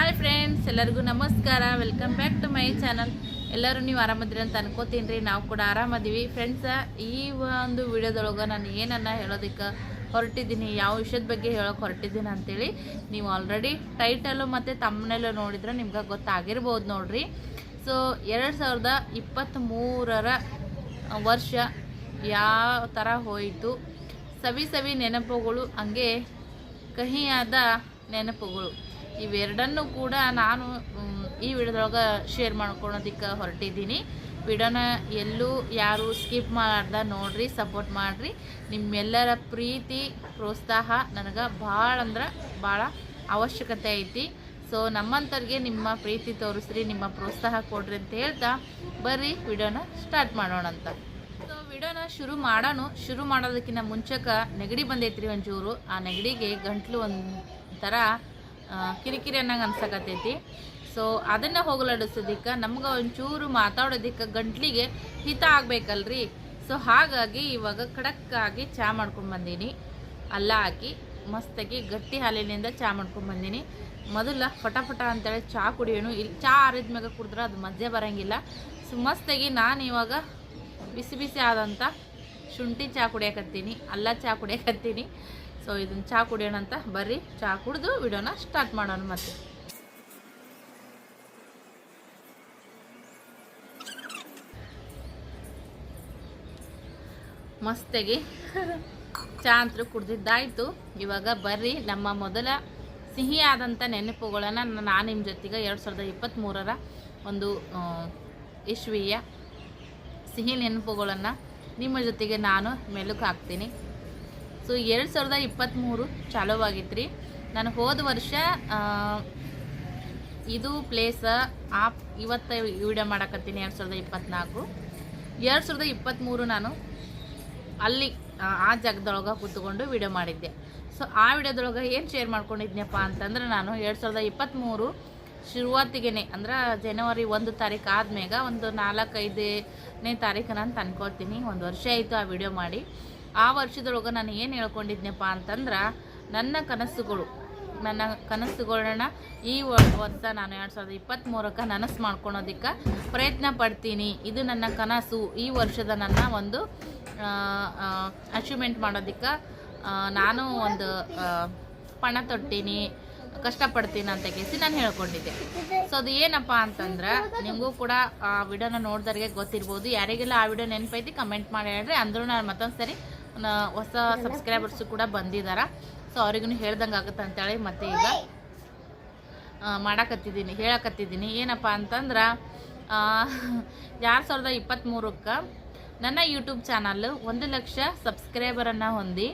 Hi friends ಎಲ್ಲರಿಗೂ ನಮಸ್ಕಾರ. Welcome back to my channel ಎಲ್ಲರೂ ನೀವು ಆರಾಮದ್ರಿ ಅಂತ ಅನ್ಕೋತೀನಿ ರೀ. ನಾವು ಕೂಡ ಆರಾಮದೀವಿ. ಫ್ರೆಂಡ್ಸ ಈ ಒಂದು ವಿಡಿಯೋದೊಳಗೆ ನಾನು ಏನನ್ನ ಹೇಳೋದಕ್ಕೆ ಹೊರಟಿದ್ದೀನಿ, ಯಾವ ವಿಷಯದ ಬಗ್ಗೆ ಹೇಳೋಕೆ ಹೊರಟಿದ್ದೀನಿ ಅಂತೇಳಿ ನೀವು ಆಲ್ರೆಡಿ ಟೈಟಲು ಮತ್ತು ತಮ್ಮನೆಲ್ಲ ನೋಡಿದ್ರೆ ನಿಮ್ಗೆ ಗೊತ್ತಾಗಿರ್ಬೋದು ನೋಡಿರಿ. ಸೊ ಎರಡು ಸಾವಿರದ ಇಪ್ಪತ್ತ್ಮೂರರ ವರ್ಷ ಯಾವ ಥರ ಹೋಯಿತು? ಸವಿ ಸವಿ ನೆನಪುಗಳು, ಹಂಗೆ ಕಹಿಯಾದ ನೆನಪುಗಳು. ಇವೆರಡನ್ನೂ ಕೂಡ ನಾನು ಈ ವಿಡಿಯೋದೊಳಗೆ ಶೇರ್ ಮಾಡ್ಕೊಳೋದಕ್ಕೆ ಹೊರಟಿದ್ದೀನಿ. ವಿಡಿಯೋನ ಎಲ್ಲೂ ಯಾರು ಸ್ಕಿಪ್ ಮಾಡ್ದ ನೋಡ್ರಿ ಸಪೋರ್ಟ್ ಮಾಡಿರಿ. ನಿಮ್ಮೆಲ್ಲರ ಪ್ರೀತಿ, ಪ್ರೋತ್ಸಾಹ ನನಗೆ ಭಾಳ ಅಂದ್ರೆ ಭಾಳ ಅವಶ್ಯಕತೆ ಐತಿ. ಸೊ ನಮ್ಮಂಥವ್ರಿಗೆ ನಿಮ್ಮ ಪ್ರೀತಿ ತೋರಿಸ್ರಿ, ನಿಮ್ಮ ಪ್ರೋತ್ಸಾಹ ಕೊಡ್ರಿ ಅಂತ ಹೇಳ್ತಾ ಬರ್ರಿ ವಿಡಿಯೋನ ಸ್ಟಾರ್ಟ್ ಮಾಡೋಣ ಅಂತ. ಸೊ ವಿಡಿಯೋನ ಶುರು ಮಾಡೋಣ. ಶುರು ಮಾಡೋದಕ್ಕಿಂತ ಮುಂಚೆಕ ನೆಗಡಿ ಬಂದೈತ್ರಿ ಒಂಚೂರು. ಆ ನೆಗಡಿಗೆ ಗಂಟ್ಲು ಒಂಥರ ಕಿರಿಕಿರಿ ಅನ್ನಂಗೆ ಅನ್ಸಕತ್ತೈತಿ. ಸೊ ಅದನ್ನು ಹೋಗಲಾಡಿಸೋದಿಕ್ಕೆ ನಮ್ಗೆ ಒಂಚೂರು ಮಾತಾಡೋದಿಕ್ಕೆ ಗಂಟ್ಲಿಗೆ ಹಿತ ಆಗ್ಬೇಕಲ್ರಿ. ಸೊ ಹಾಗಾಗಿ ಇವಾಗ ಖಡಕ್ಕಾಗಿ ಚಹಾ ಮಾಡ್ಕೊಂಡು ಬಂದೀನಿ. ಅಲ್ಲ ಹಾಕಿ ಮಸ್ತಾಗಿ ಗಟ್ಟಿ ಹಾಲಿನಿಂದ ಚಹಾ ಮಾಡ್ಕೊಂಡು ಬಂದೀನಿ. ಮೊದಲ ಫಟಾಫಟ ಅಂತೇಳಿ ಚಹಾ ಕುಡಿಯೋಣ ಇಲ್ಲಿ ಚಹಾ ಆರಿದ್ಮ್ಯಾಗ ಕುಡಿದ್ರೆ ಅದು ಮಜೆ ಬರೋಂಗಿಲ್ಲ. ಸೊ ಮಸ್ತಾಗಿ ನಾನು ಇವಾಗ ಬಿಸಿ ಬಿಸಿ ಆದಂಥ ಶುಂಠಿ ಚಹಾ ಕುಡಿಯಕತ್ತೀನಿ, ಅಲ್ಲ ಚಹಾ ಕುಡಿಯಕತ್ತೀನಿ. ಸೊ ಇದನ್ನ ಚಹಾ ಕುಡಿಯೋಣ ಅಂತ ಬರ್ರಿ. ಚಹಾ ಕುಡಿದು ವಿಡಿಯೋನ ಸ್ಟಾರ್ಟ್ ಮಾಡೋಣ ಮತ್ತೆ. ಮಸ್ತಾಗಿ. ಚಹಾ ಅಂತೂ ಕುಡ್ದಿದ್ದಾಯ್ತು. ಇವಾಗ ಬರ್ರಿ, ನಮ್ಮ ಮೊದಲ ಸಿಹಿಯಾದಂಥ ನೆನಪುಗಳನ್ನು ನಾನು ನಿಮ್ಮ ಜೊತೆಗೆ ಎರಡು ಸಾವಿರದ ಇಪ್ಪತ್ತ್ಮೂರರ ಒಂದು ಇಶ್ವೀಯ ಸಿಹಿ ನೆನಪುಗಳನ್ನು ನಿಮ್ಮ ಜೊತೆಗೆ ನಾನು ಮೆಲುಕು ಹಾಕ್ತೀನಿ ಸೊ ಎರಡು ಸಾವಿರದ ಇಪ್ಪತ್ತ್ಮೂರು ಚಾಲುವಾಗಿತ್ತು ರೀ ನಾನು ಹೋದ ವರ್ಷ ಇದು ಪ್ಲೇಸ ಆ ಇವತ್ತು ವಿಡಿಯೋ ಮಾಡಕತ್ತೀನಿ ಎರಡು ಸಾವಿರದ ಇಪ್ಪತ್ತ್ನಾಲ್ಕು ಎರಡು ಸಾವಿರದ ಇಪ್ಪತ್ತ್ಮೂರು ನಾನು ಅಲ್ಲಿ ಆ, ಜಾಗದೊಳಗೆ ಕೂತ್ಕೊಂಡು ವಿಡಿಯೋ ಮಾಡಿದ್ದೆ. ಸೊ ಆ ವಿಡಿಯೋದೊಳಗೆ ಏನು ಶೇರ್ ಮಾಡ್ಕೊಂಡಿದ್ನಪ್ಪ ಅಂತಂದ್ರೆ ನಾನು ಎರಡು ಸಾವಿರದ ಇಪ್ಪತ್ತ್ಮೂರು ಶುರುವಾತಿಗೆನೆ ಅಂದ್ರೆ ಜನವರಿ ಒಂದು ತಾರೀಕು ಆದ್ಮೇಗ ಒಂದು ನಾಲ್ಕೈದನೇ ತಾರೀಕು ನಾನು ತಂದ್ಕೊಳ್ತೀನಿ. ಒಂದು ವರ್ಷ ಆಯಿತು ಆ ವಿಡಿಯೋ ಮಾಡಿ. ಆ ವರ್ಷದೊಳಗೆ ನಾನು ಏನು ಹೇಳ್ಕೊಂಡಿದ್ನಪ್ಪ ಅಂತಂದ್ರೆ, ನನ್ನ ಕನಸುಗಳು, ನನ್ನ ಕನಸುಗಳನ್ನ ಈ ವರ್ಷ ನಾನು ಎರಡು ಸಾವಿರದ ಇಪ್ಪತ್ತ್ಮೂರಕ್ಕೆ ನನಸು ಮಾಡ್ಕೊಳೋದಕ್ಕೆ ಪ್ರಯತ್ನ ಪಡ್ತೀನಿ. ಇದು ನನ್ನ ಕನಸು. ಈ ವರ್ಷದ ನನ್ನ ಒಂದು ಅಚೀವ್ಮೆಂಟ್ ಮಾಡೋದಕ್ಕೆ ನಾನು ಒಂದು ಪಣ ತೊಟ್ಟೀನಿ, ಕಷ್ಟಪಡ್ತೀನಿ ಅಂತ ಕೇಸಿ ನಾನು ಹೇಳ್ಕೊಂಡಿದ್ದೆ. ಸೊ ಅದು ಏನಪ್ಪ ಅಂತಂದ್ರೆ, ನಿಮಗೂ ಕೂಡ ಆ ವಿಡಿಯೋನ ನೋಡಿದವ್ರಿಗೆ ಗೊತ್ತಿರ್ಬೋದು. ಯಾರಿಗೆಲ್ಲ ಆ ವಿಡಿಯೋ ನೆನಪೈತಿ ಕಮೆಂಟ್ ಮಾಡಿ ಹೇಳ್ರಿ. ಅಂದ್ರೂ ನಾನು ಮತ್ತೊಂದು ಸರಿ ಹೊಸ ಸಬ್ಸ್ಕ್ರೈಬರ್ಸು ಕೂಡ ಬಂದಿದ್ದಾರೆ ಸೊ ಅವ್ರಿಗೂ ಹೇಳ್ದಂಗೆ ಆಗುತ್ತೆ ಅಂತೇಳಿ ಮತ್ತೆ ಈಗ ಮಾಡಾಕತ್ತಿದ್ದೀನಿ ಹೇಳಕತ್ತಿದ್ದೀನಿ ಏನಪ್ಪ ಅಂತಂದ್ರೆ ಎರಡು ಸಾವಿರದ ಇಪ್ಪತ್ತ್ಮೂರಕ್ಕೆ ನನ್ನ ಯೂಟ್ಯೂಬ್ ಚಾನಲ್ ಒಂದು ಲಕ್ಷ ಸಬ್ಸ್ಕ್ರೈಬರನ್ನು ಹೊಂದಿ,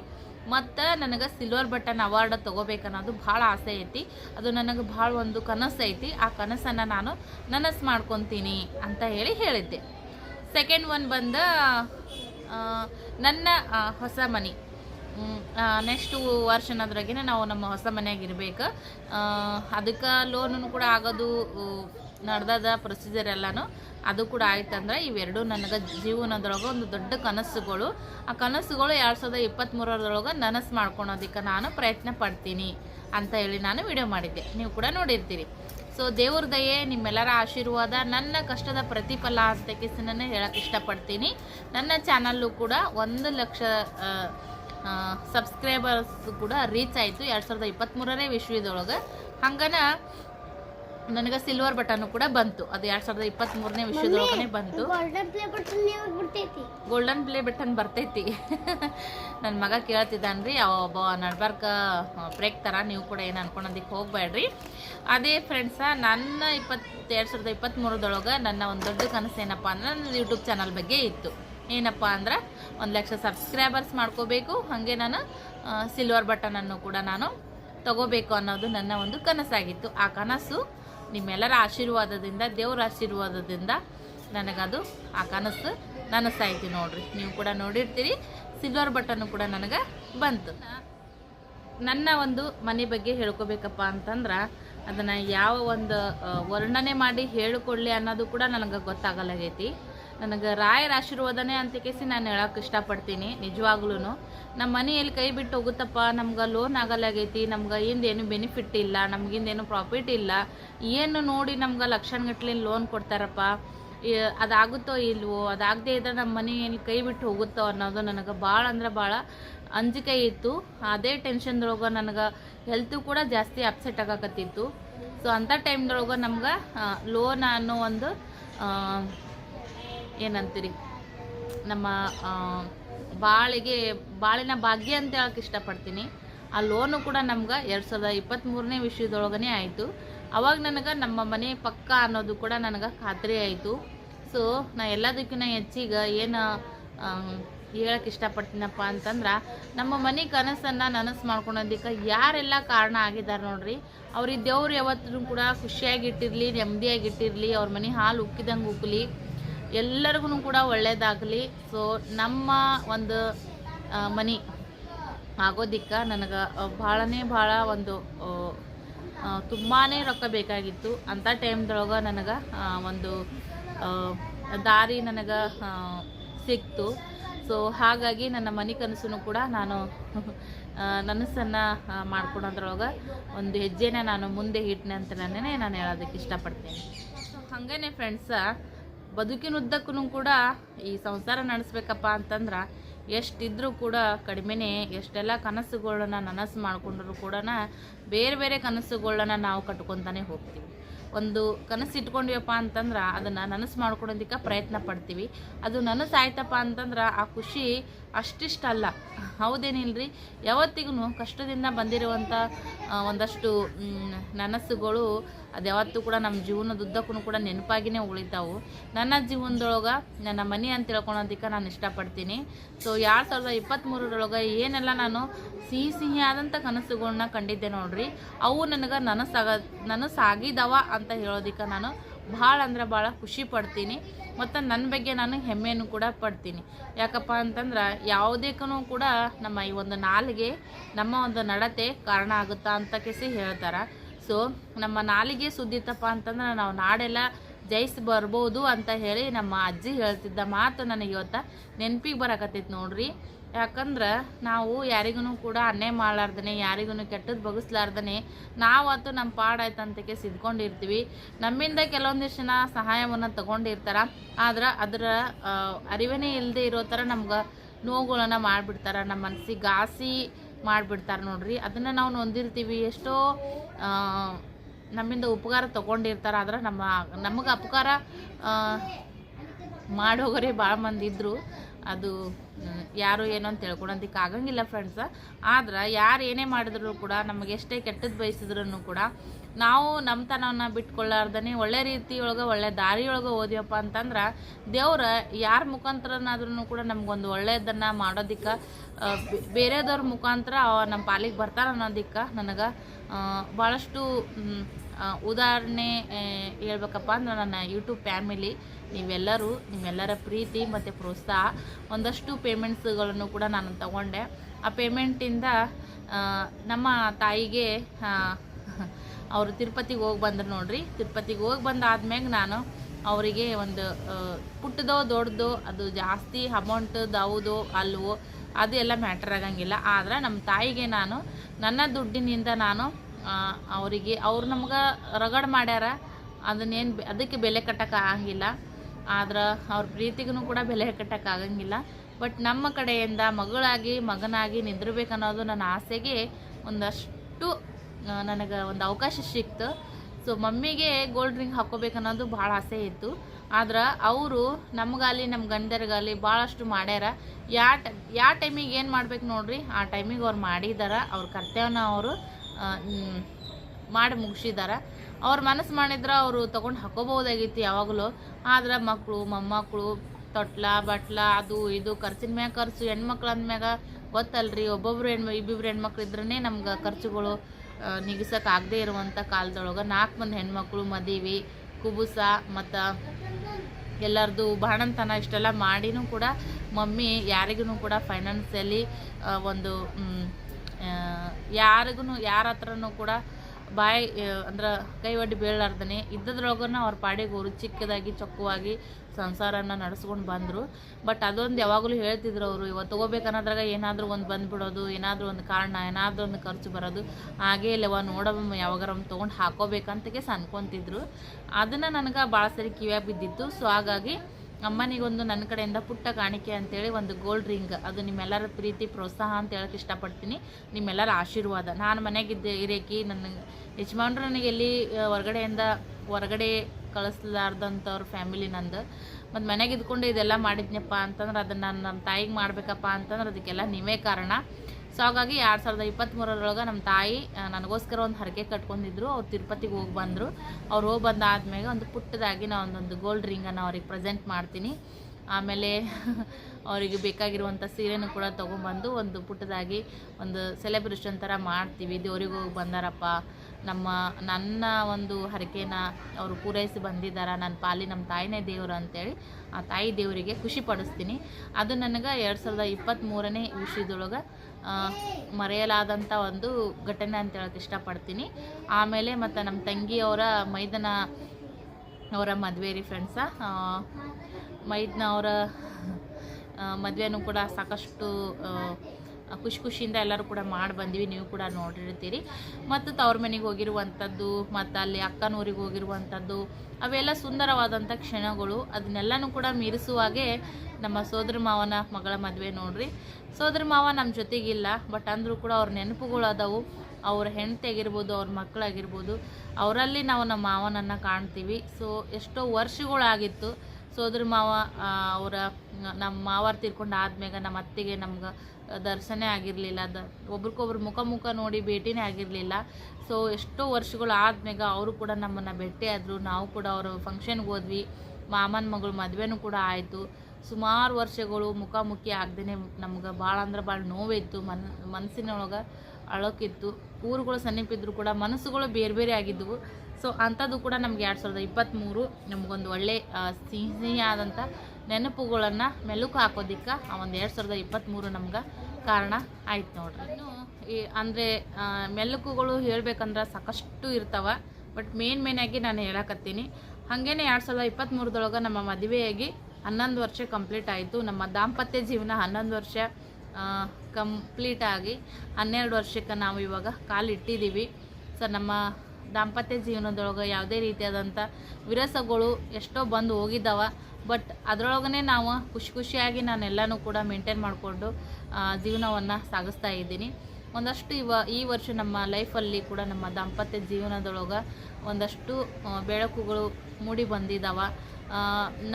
ಮತ್ತು ನನಗೆ ಸಿಲ್ವರ್ ಬಟನ್ ಅವಾರ್ಡ್ ತೊಗೋಬೇಕನ್ನೋದು ಭಾಳ ಆಸೆ ಐತಿ. ಅದು ನನಗೆ ಭಾಳ ಒಂದು ಕನಸು ಐತಿ. ಆ ಕನಸನ್ನು ನಾನು ನನಸು ಮಾಡ್ಕೊತೀನಿ ಅಂತ ಹೇಳಿ ಹೇಳಿದ್ದೆ. ಸೆಕೆಂಡ್ ಒನ್ ಬಂದ ನನ್ನ ಹೊಸ ಮನೆ. ನೆಕ್ಸ್ಟ್ ವರ್ಷನದ್ರಾಗಿನ ನಾವು ನಮ್ಮ ಹೊಸ ಮನೆಯಾಗ ಇರ್ಬೇಕು ಅದಕ್ಕೆ ಲೋನೂ ಕೂಡ ಆಗೋದು ನಡೆದದ ಪ್ರೊಸೀಜರ್ ಎಲ್ಲನೂ, ಅದು ಕೂಡ ಆಯ್ತಂದ್ರೆ ಇವೆರಡು ನನಗೆ ಜೀವನದೊಳಗೆ ಒಂದು ದೊಡ್ಡ ಕನಸುಗಳು. ಆ ಕನಸುಗಳು ಎರಡು ಸಾವಿರದ ಇಪ್ಪತ್ತ್ಮೂರರೊಳಗೆ ನನಸು ಮಾಡ್ಕೊಳೋದಕ್ಕೆ ನಾನು ಪ್ರಯತ್ನ ಪಡ್ತೀನಿ ಅಂತ ಹೇಳಿ ನಾನು ವಿಡಿಯೋ ಮಾಡಿದ್ದೆ. ನೀವು ಕೂಡ ನೋಡಿರ್ತೀರಿ. ಸೊ ದೇವ್ರ ದಯೆ, ನಿಮ್ಮೆಲ್ಲರ ಆಶೀರ್ವಾದ, ನನ್ನ ಕಷ್ಟದ ಪ್ರತಿಫಲ ಅಂತ ಕಿಸನನ್ನು ಹೇಳಕ್ಕೆ ಇಷ್ಟಪಡ್ತೀನಿ. ನನ್ನ ಚಾನಲ್ಲು ಕೂಡ ಒಂದು ಲಕ್ಷ ಸಬ್ಸ್ಕ್ರೈಬರ್ಸ್ ಕೂಡ ರೀಚ್ ಆಯಿತು. ಎರಡು ಸಾವಿರದ ಇಪ್ಪತ್ತ್ಮೂರನೇ ವಿಶ್ವದೊಳಗೆ ಹಂಗನ ನನಗೆ ಸಿಲ್ವರ್ ಬಟನ್ ಕೂಡ ಬಂತು. ಅದು ಎರಡು ಸಾವಿರದ ಇಪ್ಪತ್ತ್ಮೂರನೇ ವಿಶ್ವದೊಳಗನೆ ಬಂತು. ಗೋಲ್ಡನ್ ಪ್ಲೇ ಬಟನ್ ಬರ್ತೈತಿ? ನನ್ನ ಮಗ ಕೇಳ್ತಿದ್ದಾನ್ರಿ ಒಬ್ಬ ನಡ್ಬಾರ್ಕ ಬ್ರೇಕ್ ಥರ ನೀವು ಕೂಡ ಏನು ಅನ್ಕೊಳೋದಕ್ಕೆ ಹೋಗ್ಬೇಡ್ರಿ. ಅದೇ ಫ್ರೆಂಡ್ಸ ನನ್ನ ಇಪ್ಪತ್ತು ಎರಡು ಸಾವಿರದ ಇಪ್ಪತ್ತ್ಮೂರದೊಳಗೆ ನನ್ನ ಒಂದು ದೊಡ್ಡ ಕನಸು ಏನಪ್ಪ ಅಂದ್ರೆ ನನ್ನ ಯೂಟ್ಯೂಬ್ ಚಾನಲ್ ಬಗ್ಗೆ ಇತ್ತು. ಏನಪ್ಪ ಅಂದ್ರೆ ಒಂದು ಲಕ್ಷ ಸಬ್ಸ್ಕ್ರೈಬರ್ಸ್ ಮಾಡ್ಕೋಬೇಕು ಹಾಗೆ ನಾನು ಸಿಲ್ವರ್ ಬಟನನ್ನು ಕೂಡ ನಾನು ತಗೋಬೇಕು ಅನ್ನೋದು ನನ್ನ ಒಂದು ಕನಸಾಗಿತ್ತು. ಆ ಕನಸು ನಿಮ್ಮೆಲ್ಲರ ಆಶೀರ್ವಾದದಿಂದ, ದೇವರ ಆಶೀರ್ವಾದದಿಂದ ನನಗದು ಆ ಕನಸು ನನಸಾಯ್ತು ನೋಡ್ರಿ. ನೀವು ಕೂಡ ನೋಡಿರ್ತೀರಿ ಸಿಲ್ವರ್ ಬಟನ್ನು ಕೂಡ ನನಗೆ ಬಂತು. ನನ್ನ ಒಂದು ಮನೆ ಬಗ್ಗೆ ಹೇಳ್ಕೊಬೇಕಪ್ಪ ಅಂತಂದ್ರೆ, ಅದನ್ನು ಯಾವ ಒಂದು ವರ್ಣನೆ ಮಾಡಿ ಹೇಳಿಕೊಳ್ಳಿ ಅನ್ನೋದು ಕೂಡ ನನಗೆ ಗೊತ್ತಾಗಲಾಗೈತಿ. ನನಗೆ ರಾಯರ ಆಶೀರ್ವಾದನೆ ಅಂತ ಕೇಸಿ ನಾನು ಹೇಳಕ್ಕೆ ಇಷ್ಟಪಡ್ತೀನಿ ನಿಜವಾಗ್ಲೂ ನಮ್ಮ ಮನೆಯಲ್ಲಿ ಕೈ ಬಿಟ್ಟು ಹೋಗುತ್ತಪ್ಪ, ನಮ್ಗೆ ಲೋನ್ ಆಗಲಾಗೈತಿ ನಮ್ಗೆ ಹಿಂದೇನು ಬೆನಿಫಿಟ್ ಇಲ್ಲ ನಮಗಿಂದೇನು ಪ್ರಾಫಿಟ್ ಇಲ್ಲ, ಏನು ನೋಡಿ ನಮ್ಗೆ ಲಕ್ಷಣಗಟ್ಲೆ ಲೋನ್ ಕೊಡ್ತಾರಪ್ಪ ಅದಾಗುತ್ತೋ ಇಲ್ವೋ, ಅದಾಗದೇ ಇದ್ರೆ ನಮ್ಮ ಮನೆಯಲ್ಲಿ ಕೈ ಬಿಟ್ಟು ಹೋಗುತ್ತೋ ಅನ್ನೋದು ನನಗೆ ಭಾಳ ಅಂದ್ರೆ ಭಾಳ ಅಂಜಿಕೆ ಇತ್ತು. ಅದೇ ಟೆನ್ಷನ್ದೊಳಗೆ ನನಗೆ ಹೆಲ್ತು ಕೂಡ ಜಾಸ್ತಿ ಅಪ್ಸೆಟ್ ಆಗಕತ್ತಿತ್ತು. ಸೊ ಅಂಥ ಟೈಮ್ದೊಳಗೆ ನಮ್ಗೆ ಲೋನ್ ಅನ್ನೋ ಒಂದು ಏನಂತೀರಿ? ನಮ್ಮ ಬಾಳಿಗೆ, ಬಾಳಿನ ಭಾಗ್ಯ ಅಂತ ಹೇಳಕ್ಕೆ ಇಷ್ಟಪಡ್ತೀನಿ. ಆ ಲೋನು ಕೂಡ ನಮ್ಗೆ ಎರಡು ಸಾವಿರದ ಇಪ್ಪತ್ತ್ಮೂರನೇ ವಿಷಯದೊಳಗನೇ ಆಯಿತು. ಅವಾಗ ನನಗೆ ನಮ್ಮ ಮನೆ ಪಕ್ಕ ಅನ್ನೋದು ಕೂಡ ನನಗೆ ಖಾತ್ರಿ ಆಯಿತು. ಸೊ ನಾ ಎಲ್ಲದಕ್ಕಿಂತ ಹೆಚ್ಚಿಗೆ ಏನು ಹೇಳಕ್ಕೆ ಇಷ್ಟಪಡ್ತೀನಪ್ಪ ಅಂತಂದ್ರೆ, ನಮ್ಮ ಮನೆ ಕನಸನ್ನು ನನಸು ಮಾಡ್ಕೊಳೋದಕ್ಕೆ ಯಾರೆಲ್ಲ ಕಾರಣ ಆಗಿದ್ದಾರೆ ನೋಡ್ರಿ. ಅವ್ರಿಗೆ ದೇವ್ರು ಯಾವತ್ತೂ ಕೂಡ ಖುಷಿಯಾಗಿಟ್ಟಿರಲಿ ನೆಮ್ಮದಿಯಾಗಿಟ್ಟಿರಲಿ ಅವ್ರ ಮನೆ ಹಾಲು ಉಕ್ಕಿದಂಗೆ ಉಕ್ಕಲಿ ಎಲ್ಲರಿಗೂ ಕೂಡ ಒಳ್ಳೆಯದಾಗಲಿ ಸೊ ನಮ್ಮ ಒಂದು ಮನಿ ಆಗೋದಿಕ್ಕೆ ನನಗೆ ಭಾಳನೇ ಭಾಳ ಒಂದು ತುಂಬಾ ರೊಕ್ಕ ಬೇಕಾಗಿತ್ತು. ಅಂಥ ಟೈಮ್ದೊಳಗೆ ನನಗೆ ಒಂದು ದಾರಿ ನನಗೆ ಸಿಕ್ತು. ಸೊ ಹಾಗಾಗಿ ನನ್ನ ಮನೆ ಕನಸನ್ನು ಕೂಡ ನಾನು ನನಸನ್ನು ಮಾಡ್ಕೊಳೋದ್ರೊಳಗೆ ಒಂದು ಹೆಜ್ಜೆನ ನಾನು ಮುಂದೆ ಇಟ್ಟನೆ ಅಂತ ನಾನೇ ನಾನು ಹೇಳೋದಕ್ಕೆ ಇಷ್ಟಪಡ್ತೇನೆ. ಸೊ ಹಾಗೇ ಫ್ರೆಂಡ್ಸ ಬದುಕಿನುದ್ದಕ್ಕೂ ಕೂಡ ಈ ಸಂಸಾರ ನಡೆಸ್ಬೇಕಪ್ಪ ಅಂತಂದ್ರೆ ಎಷ್ಟಿದ್ರೂ ಕೂಡ ಕಡಿಮೆನೆ, ಎಷ್ಟೆಲ್ಲ ಕನಸುಗಳನ್ನ ನನಸು ಮಾಡಿಕೊಂಡ್ರು ಕೂಡ ಬೇರೆ ಬೇರೆ ಕನಸುಗಳನ್ನ ನಾವು ಕಟ್ಕೊತಾನೆ ಹೋಗ್ತೀವಿ. ಒಂದು ಕನಸು ಇಟ್ಕೊಂಡಿವಪ್ಪ ಅಂತಂದ್ರೆ ಅದನ್ನು ನನಸು ಮಾಡ್ಕೊಳೋದಕ್ಕೆ ಪ್ರಯತ್ನ ಪಡ್ತೀವಿ. ಅದು ನನಸು ಆಯ್ತಪ್ಪ ಅಂತಂದ್ರೆ ಆ ಖುಷಿ ಅಷ್ಟಿಷ್ಟಲ್ಲ. ಹೌದೇನಿಲ್ರಿ? ಯಾವತ್ತಿಗೂ ಕಷ್ಟದಿಂದ ಬಂದಿರುವಂಥ ಒಂದಷ್ಟು ನನಸುಗಳು ಅದು ಯಾವತ್ತೂ ಕೂಡ ನಮ್ಮ ಜೀವನದುದ್ದಕ್ಕೂ ಕೂಡ ನೆನಪಾಗಿನೇ ಉಳಿತಾವು. ನನ್ನ ಜೀವನದೊಳಗೆ ನನ್ನ ಮನೆ ಅಂತ ತಿಳ್ಕೊಳೋದಕ್ಕೆ ನಾನು ಇಷ್ಟಪಡ್ತೀನಿ. ಸೊ ಎರಡು ಸಾವಿರದ ಇಪ್ಪತ್ತ್ಮೂರರೊಳಗೆ ಏನೆಲ್ಲ ನಾನು ಸಿಹಿ ಸಿಹಿ ಆದಂಥ ಕನಸುಗಳನ್ನ ಕಂಡಿದ್ದೆ ನೋಡ್ರಿ. ಅವು ನನಗೆ ನನಸಾಗ, ನನಸಾಗಿದವ ಅಂತ ಹೇಳೋದಕ್ಕೆ ನಾನು ಭಾಳ ಅಂದ್ರೆ ಭಾಳ ಖುಷಿ ಪಡ್ತೀನಿ. ಮತ್ತು ನನ್ನ ಬಗ್ಗೆ ನಾನು ಹೆಮ್ಮೆಯನ್ನು ಕೂಡ ಪಡ್ತೀನಿ. ಯಾಕಪ್ಪ ಅಂತಂದ್ರೆ ಯಾವುದಕ್ಕೂ ಕೂಡ ನಮ್ಮ ಈ ಒಂದು ನಾಲಿಗೆ ನಮ್ಮ ಒಂದು ನಡತೆ ಕಾರಣ ಆಗುತ್ತಾ ಅಂತ ಕೇಸಿ ಹೇಳ್ತಾರೆ. ಸೊ ನಮ್ಮ ನಾಲಿಗೆ ಸುದ್ದಿತ್ತಪ್ಪ ಅಂತಂದ್ರೆ, ನಾವು ನಾಡೆಲ್ಲ ಜಯಿಸಿ ಬರ್ಬೋದು ಅಂತ ಹೇಳಿ ನಮ್ಮ ಅಜ್ಜಿ ಹೇಳ್ತಿದ್ದ ಮಾತು ನನಗೆ ಇವತ್ತು ನೆನಪಿಗೆ ಬರಕತ್ತೈತಿ ನೋಡ್ರಿ. ಯಾಕಂದ್ರೆ ನಾವು ಯಾರಿಗೂ ಕೂಡ ಅನ್ಯಾಯ ಮಾಡಲಾರ್ದನೆ ಯಾರಿಗೂ ಕೆಟ್ಟದ್ದು ನಾವು ನಾವತ್ತು ನಮ್ಮ ಪಾಡಾಯ್ತು ಅಂತಕ್ಕೆ ಸಿದ್ಕೊಂಡಿರ್ತೀವಿ. ನಮ್ಮಿಂದ ಕೆಲವೊಂದಿಷ್ಟು ಜನ ಸಹಾಯವನ್ನು ತಗೊಂಡಿರ್ತಾರ. ಆದ್ರೆ ಅದರ ಅರಿವೇ ಇಲ್ಲದೆ ಇರೋ ಥರ ನಮ್ಗೆ ನೋವುಗಳನ್ನು ಮಾಡಿಬಿಡ್ತಾರೆ. ನಮ್ಮ ಮನಸ್ಸಿಗೆ ಘಾಸಿ ಮಾಡಿಬಿಡ್ತಾರೆ ನೋಡಿರಿ. ಅದನ್ನು ನಾವು ನೊಂದಿರ್ತೀವಿ. ಎಷ್ಟೋ ನಮ್ಮಿಂದ ಉಪಕಾರ ತೊಗೊಂಡಿರ್ತಾರೆ. ಆದ್ರೆ ನಮ್ಮ, ನಮಗೆ ಅಪಕಾರ ಮಾಡೋಗರೇ ಭಾಳ ಮಂದಿ ಇದ್ದರು ಅದು ಯಾರು ಏನು ಅಂತ ತಿಳ್ಕೊಳೋದಕ್ಕೆ ಆಗಂಗಿಲ್ಲ ಫ್ರೆಂಡ್ಸ ಆದ್ರೆ ಯಾರು ಏನೇ ಮಾಡಿದ್ರು ಕೂಡ ನಮಗೆ ಎಷ್ಟೇ ಕೆಟ್ಟದ್ದು ಬಯಸಿದ್ರು ಕೂಡ ನಾವು ನಮ್ಮ ತನವನ್ನು ಬಿಟ್ಕೊಳ್ಳಾರ್ದೇ ಒಳ್ಳೆ ರೀತಿಯೊಳಗೆ, ಒಳ್ಳೆ ದಾರಿಯೊಳಗೆ ಓದಿವಪ್ಪ ಅಂತಂದ್ರೆ ದೇವ್ರ ಯಾರ ಮುಖಾಂತರನಾದ್ರೂ ಕೂಡ ನಮಗೊಂದು ಒಳ್ಳೆಯದನ್ನು ಮಾಡೋದಕ್ಕೆ ಬೇರೆದವ್ರ ಮುಖಾಂತರ ನಮ್ಮ ಪಾಲಿಗೆ ಬರ್ತಾರೆ ಅನ್ನೋದಕ್ಕೆ ನನಗೆ ಭಾಳಷ್ಟು ಉದಾಹರಣೆ ಹೇಳ್ಬೇಕಪ್ಪ ಅಂದ್ರೆ ನನ್ನ ಯೂಟ್ಯೂಬ್ ಫ್ಯಾಮಿಲಿ ನೀವೆಲ್ಲರೂ, ನಿಮ್ಮೆಲ್ಲರ ಪ್ರೀತಿ ಮತ್ತು ಪ್ರೋತ್ಸಾಹ, ಒಂದಷ್ಟು ಪೇಮೆಂಟ್ಸ್ಗಳನ್ನು ಕೂಡ ನಾನು ತಗೊಂಡೆ. ಆ ಪೇಮೆಂಟಿಂದ ನಮ್ಮ ತಾಯಿಗೆ ಅವರು ತಿರುಪತಿಗೆ ಹೋಗಿ ಬಂದರು ನೋಡ್ರಿ. ತಿರುಪತಿಗೆ ಹೋಗಿ ಬಂದಾದ್ಮೇಲೆ ನಾನು ಅವರಿಗೆ ಒಂದು ಪುಟ್ಟದೋ ದೊಡ್ಡದೋ, ಅದು ಜಾಸ್ತಿ ಅಮೌಂಟ್ ಹೌದೋ ಅಲ್ವೋ, ಅದು ಎಲ್ಲ ಮ್ಯಾಟರ್ ಆಗಂಗಿಲ್ಲ. ಆದ್ರೆ ನಮ್ಮ ತಾಯಿಗೆ ನಾನು, ನನ್ನ ದುಡ್ಡಿನಿಂದ ನಾನು ಅವರಿಗೆ, ಅವ್ರು ನಮ್ಗೆ ರಗಡ್ ಮಾಡ್ಯಾರ. ಅದನ್ನೇನು ಅದಕ್ಕೆ ಬೆಲೆ ಕಟ್ಟಕ್ಕೆ ಆಗಂಗಿಲ್ಲ. ಆದ್ರೆ ಅವ್ರ ಪ್ರೀತಿಗೂ ಕೂಡ ಬೆಲೆ ಕಟ್ಟಕ್ಕೆ ಆಗಂಗಿಲ್ಲ. ಬಟ್ ನಮ್ಮ ಕಡೆಯಿಂದ ಮಗಳಾಗಿ, ಮಗನಾಗಿ ನಿಂದಿರ್ಬೇಕನ್ನೋದು ನನ್ನ ಆಸೆಗೆ ಒಂದಷ್ಟು ನನಗೆ ಒಂದು ಅವಕಾಶ ಸಿಕ್ತು. ಸೊ ಮಮ್ಮಿಗೆ ಗೋಲ್ಡ್ ರಿಂಗ್ ಹಾಕೋಬೇಕನ್ನೋದು ಭಾಳ ಆಸೆ ಇತ್ತು. ಆದ್ರೆ ಅವರು ನಮಗಾಲಿ ನಮ್ಮ ಗಂಡರಿಗಾಲಿ ಭಾಳಷ್ಟು ಮಾಡ್ಯಾರ. ಯಾ ಯಾವ ಟೈಮಿಗೆ ಏನು ಮಾಡ್ಬೇಕು ನೋಡ್ರಿ? ಆ ಟೈಮಿಗೆ ಅವ್ರು ಮಾಡಿದಾರ, ಅವ್ರ ಕರ್ತವ್ಯನ ಅವರು. ಮಾಡಿ ಮುಗಿಸಿದ್ದಾರೆ ಅವ್ರ ಮನಸ್ಸು ಮಾಡಿದ್ರೆ ಅವರು ತೊಗೊಂಡು ಹಾಕೋಬಹುದಾಗಿತ್ತು ಯಾವಾಗಲೂ. ಆದ್ರೆ ಮಕ್ಕಳು ಮೊಮ್ಮಕ್ಕಳು ತೊಟ್ಲ, ಬಟ್ಲ, ಅದು ಇದು ಖರ್ಚಿನ ಮ್ಯಾಗ ಖರ್ಚು, ಹೆಣ್ಮಕ್ಳು ಅಂದ್ಮ್ಯಾಗ ಗೊತ್ತಲ್ರಿ, ಒಬ್ಬೊಬ್ರು ಹೆಣ್ಮ, ಇಬ್ಬಿಬ್ರು ಹೆಣ್ಮಕ್ಳು ಇದ್ರೇ ನಮ್ಗೆ ಖರ್ಚುಗಳು ಆಗದೆ ಇರುವಂಥ ಕಾಲದೊಳಗೆ ನಾಲ್ಕು ಮಂದಿ ಹೆಣ್ಮಕ್ಳು, ಮದುವೆ, ಕುಬುಸ ಮತ್ತು ಎಲ್ಲರದು ಬಾಣಂತನ ಇಷ್ಟೆಲ್ಲ ಮಾಡಿನೂ ಕೂಡ ಮಮ್ಮಿ ಯಾರಿಗೂ ಕೂಡ ಫೈನಾನ್ಸಲ್ಲಿ ಒಂದು ಯಾರಿಗೂ ಯಾರ ಹತ್ರನೂ ಕೂಡ ಬಾಯಿ ಅಂದ್ರೆ ಕೈ ಒಡ್ಡಿ ಬೀಳಾರ್ದನೆ ಇದ್ದದ್ರೊಳಗನ ಅವ್ರ ಪಾಡಿಗೆ ಅವರು ಚಿಕ್ಕದಾಗಿ, ಚೊಕ್ಕವಾಗಿ ಸಂಸಾರನ ನಡೆಸ್ಕೊಂಡು ಬಂದರು. ಬಟ್ ಅದೊಂದು ಯಾವಾಗಲೂ ಹೇಳ್ತಿದ್ರು ಅವರು ಇವತ್ತು ತೊಗೋಬೇಕನ್ನೋದ್ರಾಗ ಏನಾದರೂ ಒಂದು ಬಂದುಬಿಡೋದು, ಏನಾದರೂ ಒಂದು ಕಾರಣ, ಏನಾದರೂ ಒಂದು ಖರ್ಚು ಬರೋದು, ಹಾಗೇ ಇಲ್ಲವ, ನೋಡಮ್ಮ, ಯಾವಾಗಾರ ಒಂದು ತೊಗೊಂಡು ಹಾಕೋಬೇಕಂತಗೆ ಅನ್ಕೊತಿದ್ರು ಅದನ್ನು ನನಗೆ ಭಾಳ ಸರಿ ಕಿವ್ಯಾಗ ಬಿದ್ದಿತ್ತು. ಸೊ ಹಾಗಾಗಿ ಅಮ್ಮನಿಗೊಂದು ನನ್ನ ಕಡೆಯಿಂದ ಪುಟ್ಟ ಕಾಣಿಕೆ ಅಂತೇಳಿ ಒಂದು ಗೋಲ್ಡ್ ರಿಂಗ್ ಅದು ನಿಮ್ಮೆಲ್ಲರ ಪ್ರೀತಿ, ಪ್ರೋತ್ಸಾಹ ಅಂತ ಹೇಳಕ್ಕೆ ಇಷ್ಟಪಡ್ತೀನಿ. ನಿಮ್ಮೆಲ್ಲರ ಆಶೀರ್ವಾದ. ನಾನು ಮನೆಗಿದ್ದೆ ಇರೇಕಿ ನನ್ನ ಯಜಮಾನ್ರು ನನಗೆ ಎಲ್ಲಿ ಹೊರಗಡೆಯಿಂದ ಹೊರಗಡೆ ಕಳಿಸ್ಲಾರ್ದಂಥವ್ರ ಫ್ಯಾಮಿಲಿ ನಂದು. ಮತ್ತು ಮನೆಗೆ ಇದ್ಕೊಂಡು ಇದೆಲ್ಲ ಮಾಡಿದ್ನಪ್ಪ ಅಂತಂದ್ರೆ ಅದನ್ನು ನಾನು ನಮ್ಮ ತಾಯಿಗೆ ಮಾಡಬೇಕಪ್ಪ ಅಂತಂದ್ರೆ ಅದಕ್ಕೆಲ್ಲ ನೀವೇ ಕಾರಣ. ಸೊ ಹಾಗಾಗಿ ಎರಡು ಸಾವಿರದ ಇಪ್ಪತ್ತ್ಮೂರರೊಳಗೆ ನಮ್ಮ ತಾಯಿ ನನಗೋಸ್ಕರ ಒಂದು ಹರಕೆ ಕಟ್ಕೊಂಡಿದ್ರು. ಅವ್ರು ತಿರುಪತಿಗೆ ಹೋಗಿ ಬಂದರು. ಅವ್ರು ಹೋಗಿ ಬಂದಾದ್ಮೇಲೆ ಒಂದು ಪುಟ್ಟದಾಗಿ ನಾನು ಒಂದೊಂದು ಗೋಲ್ಡ್ ರಿಂಗನ್ನು ಅವ್ರಿಗೆ ಪ್ರೆಸೆಂಟ್ ಮಾಡ್ತೀನಿ. ಆಮೇಲೆ ಅವರಿಗೆ ಬೇಕಾಗಿರುವಂಥ ಸೀರೆನೂ ಕೂಡ ತೊಗೊಂಬಂದು ಒಂದು ಪುಟ್ಟದಾಗಿ ಒಂದು ಸೆಲೆಬ್ರೇಷನ್ ಥರ ಮಾಡ್ತೀವಿ. ದೇವ್ರಿಗೆ ಹೋಗಿ ಬಂದಾರಪ್ಪ. ನಮ್ಮ, ನನ್ನ ಒಂದು ಹರಕೆನ ಅವರು ಪೂರೈಸಿ ಬಂದಿದ್ದಾರೆ ನನ್ನ ಪಾಲಿ ನಮ್ಮ ತಾಯಿನೇ ದೇವರು ಅಂತೇಳಿ ಆ ತಾಯಿ ದೇವರಿಗೆ ಖುಷಿ ಪಡಿಸ್ತೀನಿ. ಅದು ನನಗೆ ಎರಡು ಸಾವಿರದ ಇಪ್ಪತ್ತ್ಮೂರನೇ ವಿಷಯದೊಳಗೆ ಮರೆಯಲಾದಂಥ ಒಂದು ಘಟನೆ ಅಂತ ಹೇಳಕ್ಕೆ ಇಷ್ಟಪಡ್ತೀನಿ. ಆಮೇಲೆ ಮತ್ತು ನಮ್ಮ ತಂಗಿಯವರ ಮೈದನ ಅವರ ಮದುವೆ ರೀ ಫ್ರೆಂಡ್ಸ ಮೈದನ ಅವರ ಮದುವೆನೂ ಕೂಡ ಸಾಕಷ್ಟು ಖುಷಿ ಖುಷಿಯಿಂದ ಎಲ್ಲರೂ ಕೂಡ ಮಾಡಿ ಬಂದ್ವಿ. ನೀವು ಕೂಡ ನೋಡಿರ್ತೀರಿ. ಮತ್ತು ತವ್ರ ಮನೆಗೆ ಹೋಗಿರುವಂಥದ್ದು, ಮತ್ತು ಅಲ್ಲಿ ಅಕ್ಕನೂರಿಗೆ ಹೋಗಿರುವಂಥದ್ದು, ಅವೆಲ್ಲ ಸುಂದರವಾದಂಥ ಕ್ಷಣಗಳು. ಅದನ್ನೆಲ್ಲನೂ ಕೂಡ ಮೀರಿಸುವಾಗೆ ನಮ್ಮ ಸೋದರ ಮಾವನ ಮಗಳ ಮದುವೆ ನೋಡ್ರಿ. ಸೋದರ ಮಾವ ನಮ್ಮ ಜೊತೆಗಿಲ್ಲ, ಬಟ್ ಅಂದರೂ ಕೂಡ ಅವ್ರ ನೆನಪುಗಳು ಅದಾವು ಅವ್ರ ಹೆಂಡತಿ ಆಗಿರ್ಬೋದು ಅವ್ರ ಮಕ್ಕಳಾಗಿರ್ಬೋದು, ಅವರಲ್ಲಿ ನಾವು ನಮ್ಮ ಮಾವನನ್ನು ಕಾಣ್ತೀವಿ. ಸೊ ಎಷ್ಟೋ ವರ್ಷಗಳಾಗಿತ್ತು. ಸೋದರ ಮಾವ ಅವರ, ನಮ್ಮ ಮಾವಾರ್ ತೀರ್ಕೊಂಡು ಆದ್ಮೇಲೆ ನಮ್ಮ ಅತ್ತಿಗೆ ನಮ್ಗೆ ದರ್ಶನ ಆಗಿರಲಿಲ್ಲ. ದ, ಒಬ್ರಿಗೊಬ್ರು ಮುಖ ಮುಖ ನೋಡಿ ಭೇಟಿನೇ ಆಗಿರಲಿಲ್ಲ. ಸೊ ಎಷ್ಟೋ ವರ್ಷಗಳು ಆದ್ಮೇಲೆ ಅವರು ಕೂಡ ನಮ್ಮನ್ನು ಭೇಟಿಯಾದರು ನಾವು ಕೂಡ ಅವರು ಫಂಕ್ಷನ್ಗೆ ಹೋದ್ವಿ. ಮಾಮನ ಮಗಳು ಮದುವೆನೂ ಕೂಡ ಆಯಿತು. ಸುಮಾರು ವರ್ಷಗಳು ಮುಖಾಮುಖಿ ಆಗ್ದೇ ನಮ್ಗೆ ಭಾಳ ಅಂದ್ರೆ ಭಾಳ ನೋವಿತ್ತು. ಮನ್ ಮನಸ್ಸಿನೊಳಗೆ ಅಳೋಕಿತ್ತು. ಊರುಗಳು ಸಮೀಪಿದ್ರು ಕೂಡ ಮನಸ್ಸುಗಳು ಬೇರೆ ಬೇರೆ ಆಗಿದ್ದವು ಸೊ ಅಂಥದ್ದು ಕೂಡ ನಮ್ಗೆ ಎರಡು ಸಾವಿರದ ಇಪ್ಪತ್ತ್ಮೂರು ನಮಗೊಂದು ಒಳ್ಳೆ ಸಿಹಿ ಸಿಹಿ ಸಿಹಿಯಾದಂಥ ನೆನಪುಗಳನ್ನು ಮೆಲುಕು ಹಾಕೋದಿಕ್ಕೆ ಆ ಒಂದು ಎರಡು ಸಾವಿರದ ಇಪ್ಪತ್ತ್ಮೂರು ನಮ್ಗೆ ಕಾರಣ ಆಯ್ತು ನೋಡ್ರಿ. ಇನ್ನು ಈ ಅಂದರೆ ಮೆಲುಕುಗಳು ಹೇಳ್ಬೇಕಂದ್ರೆ ಸಾಕಷ್ಟು ಇರ್ತಾವ, ಬಟ್ ಮೇನ್ ಮೇನಾಗಿ ನಾನು ಹೇಳಕತ್ತೀನಿ. ಹಾಗೇ ಎರಡು ಸಾವಿರದ ಇಪ್ಪತ್ತ್ಮೂರದೊಳಗೆ ನಮ್ಮ ಮದುವೆಯಾಗಿ ಹನ್ನೊಂದು ವರ್ಷ ಕಂಪ್ಲೀಟ್ ಆಯಿತು. ನಮ್ಮ ದಾಂಪತ್ಯ ಜೀವನ ಹನ್ನೊಂದು ವರ್ಷ ಕಂಪ್ಲೀಟ್ ಆಗಿ ಹನ್ನೆರಡು ವರ್ಷಕ್ಕೆ ನಾವು ಇವಾಗ ಕಾಲಿಟ್ಟಿದ್ದೀವಿ ಸೊ ನಮ್ಮ ದಾಂಪತ್ಯ ಜೀವನದೊಳಗೆ ಯಾವುದೇ ರೀತಿಯಾದಂಥ ವಿರಸಗಳು ಎಷ್ಟೋ ಬಂದು ಹೋಗಿದ್ದಾವ. ಬಟ್ ಅದರೊಳಗನೆ ನಾವು ಖುಷಿ ಖುಷಿಯಾಗಿ ನಾನೆಲ್ಲನೂ ಕೂಡ ಮೇಂಟೈನ್ ಮಾಡಿಕೊಂಡು ಜೀವನವನ್ನು ಸಾಗಿಸ್ತಾ ಇದ್ದೀನಿ. ಒಂದಷ್ಟು ಇವ, ಈ ವರ್ಷ ನಮ್ಮ ಲೈಫಲ್ಲಿ ಕೂಡ ನಮ್ಮ ದಾಂಪತ್ಯ ಜೀವನದೊಳಗೆ ಒಂದಷ್ಟು ಬೆಳಕುಗಳು ಮೂಡಿ ಬಂದಿದ್ದಾವೆ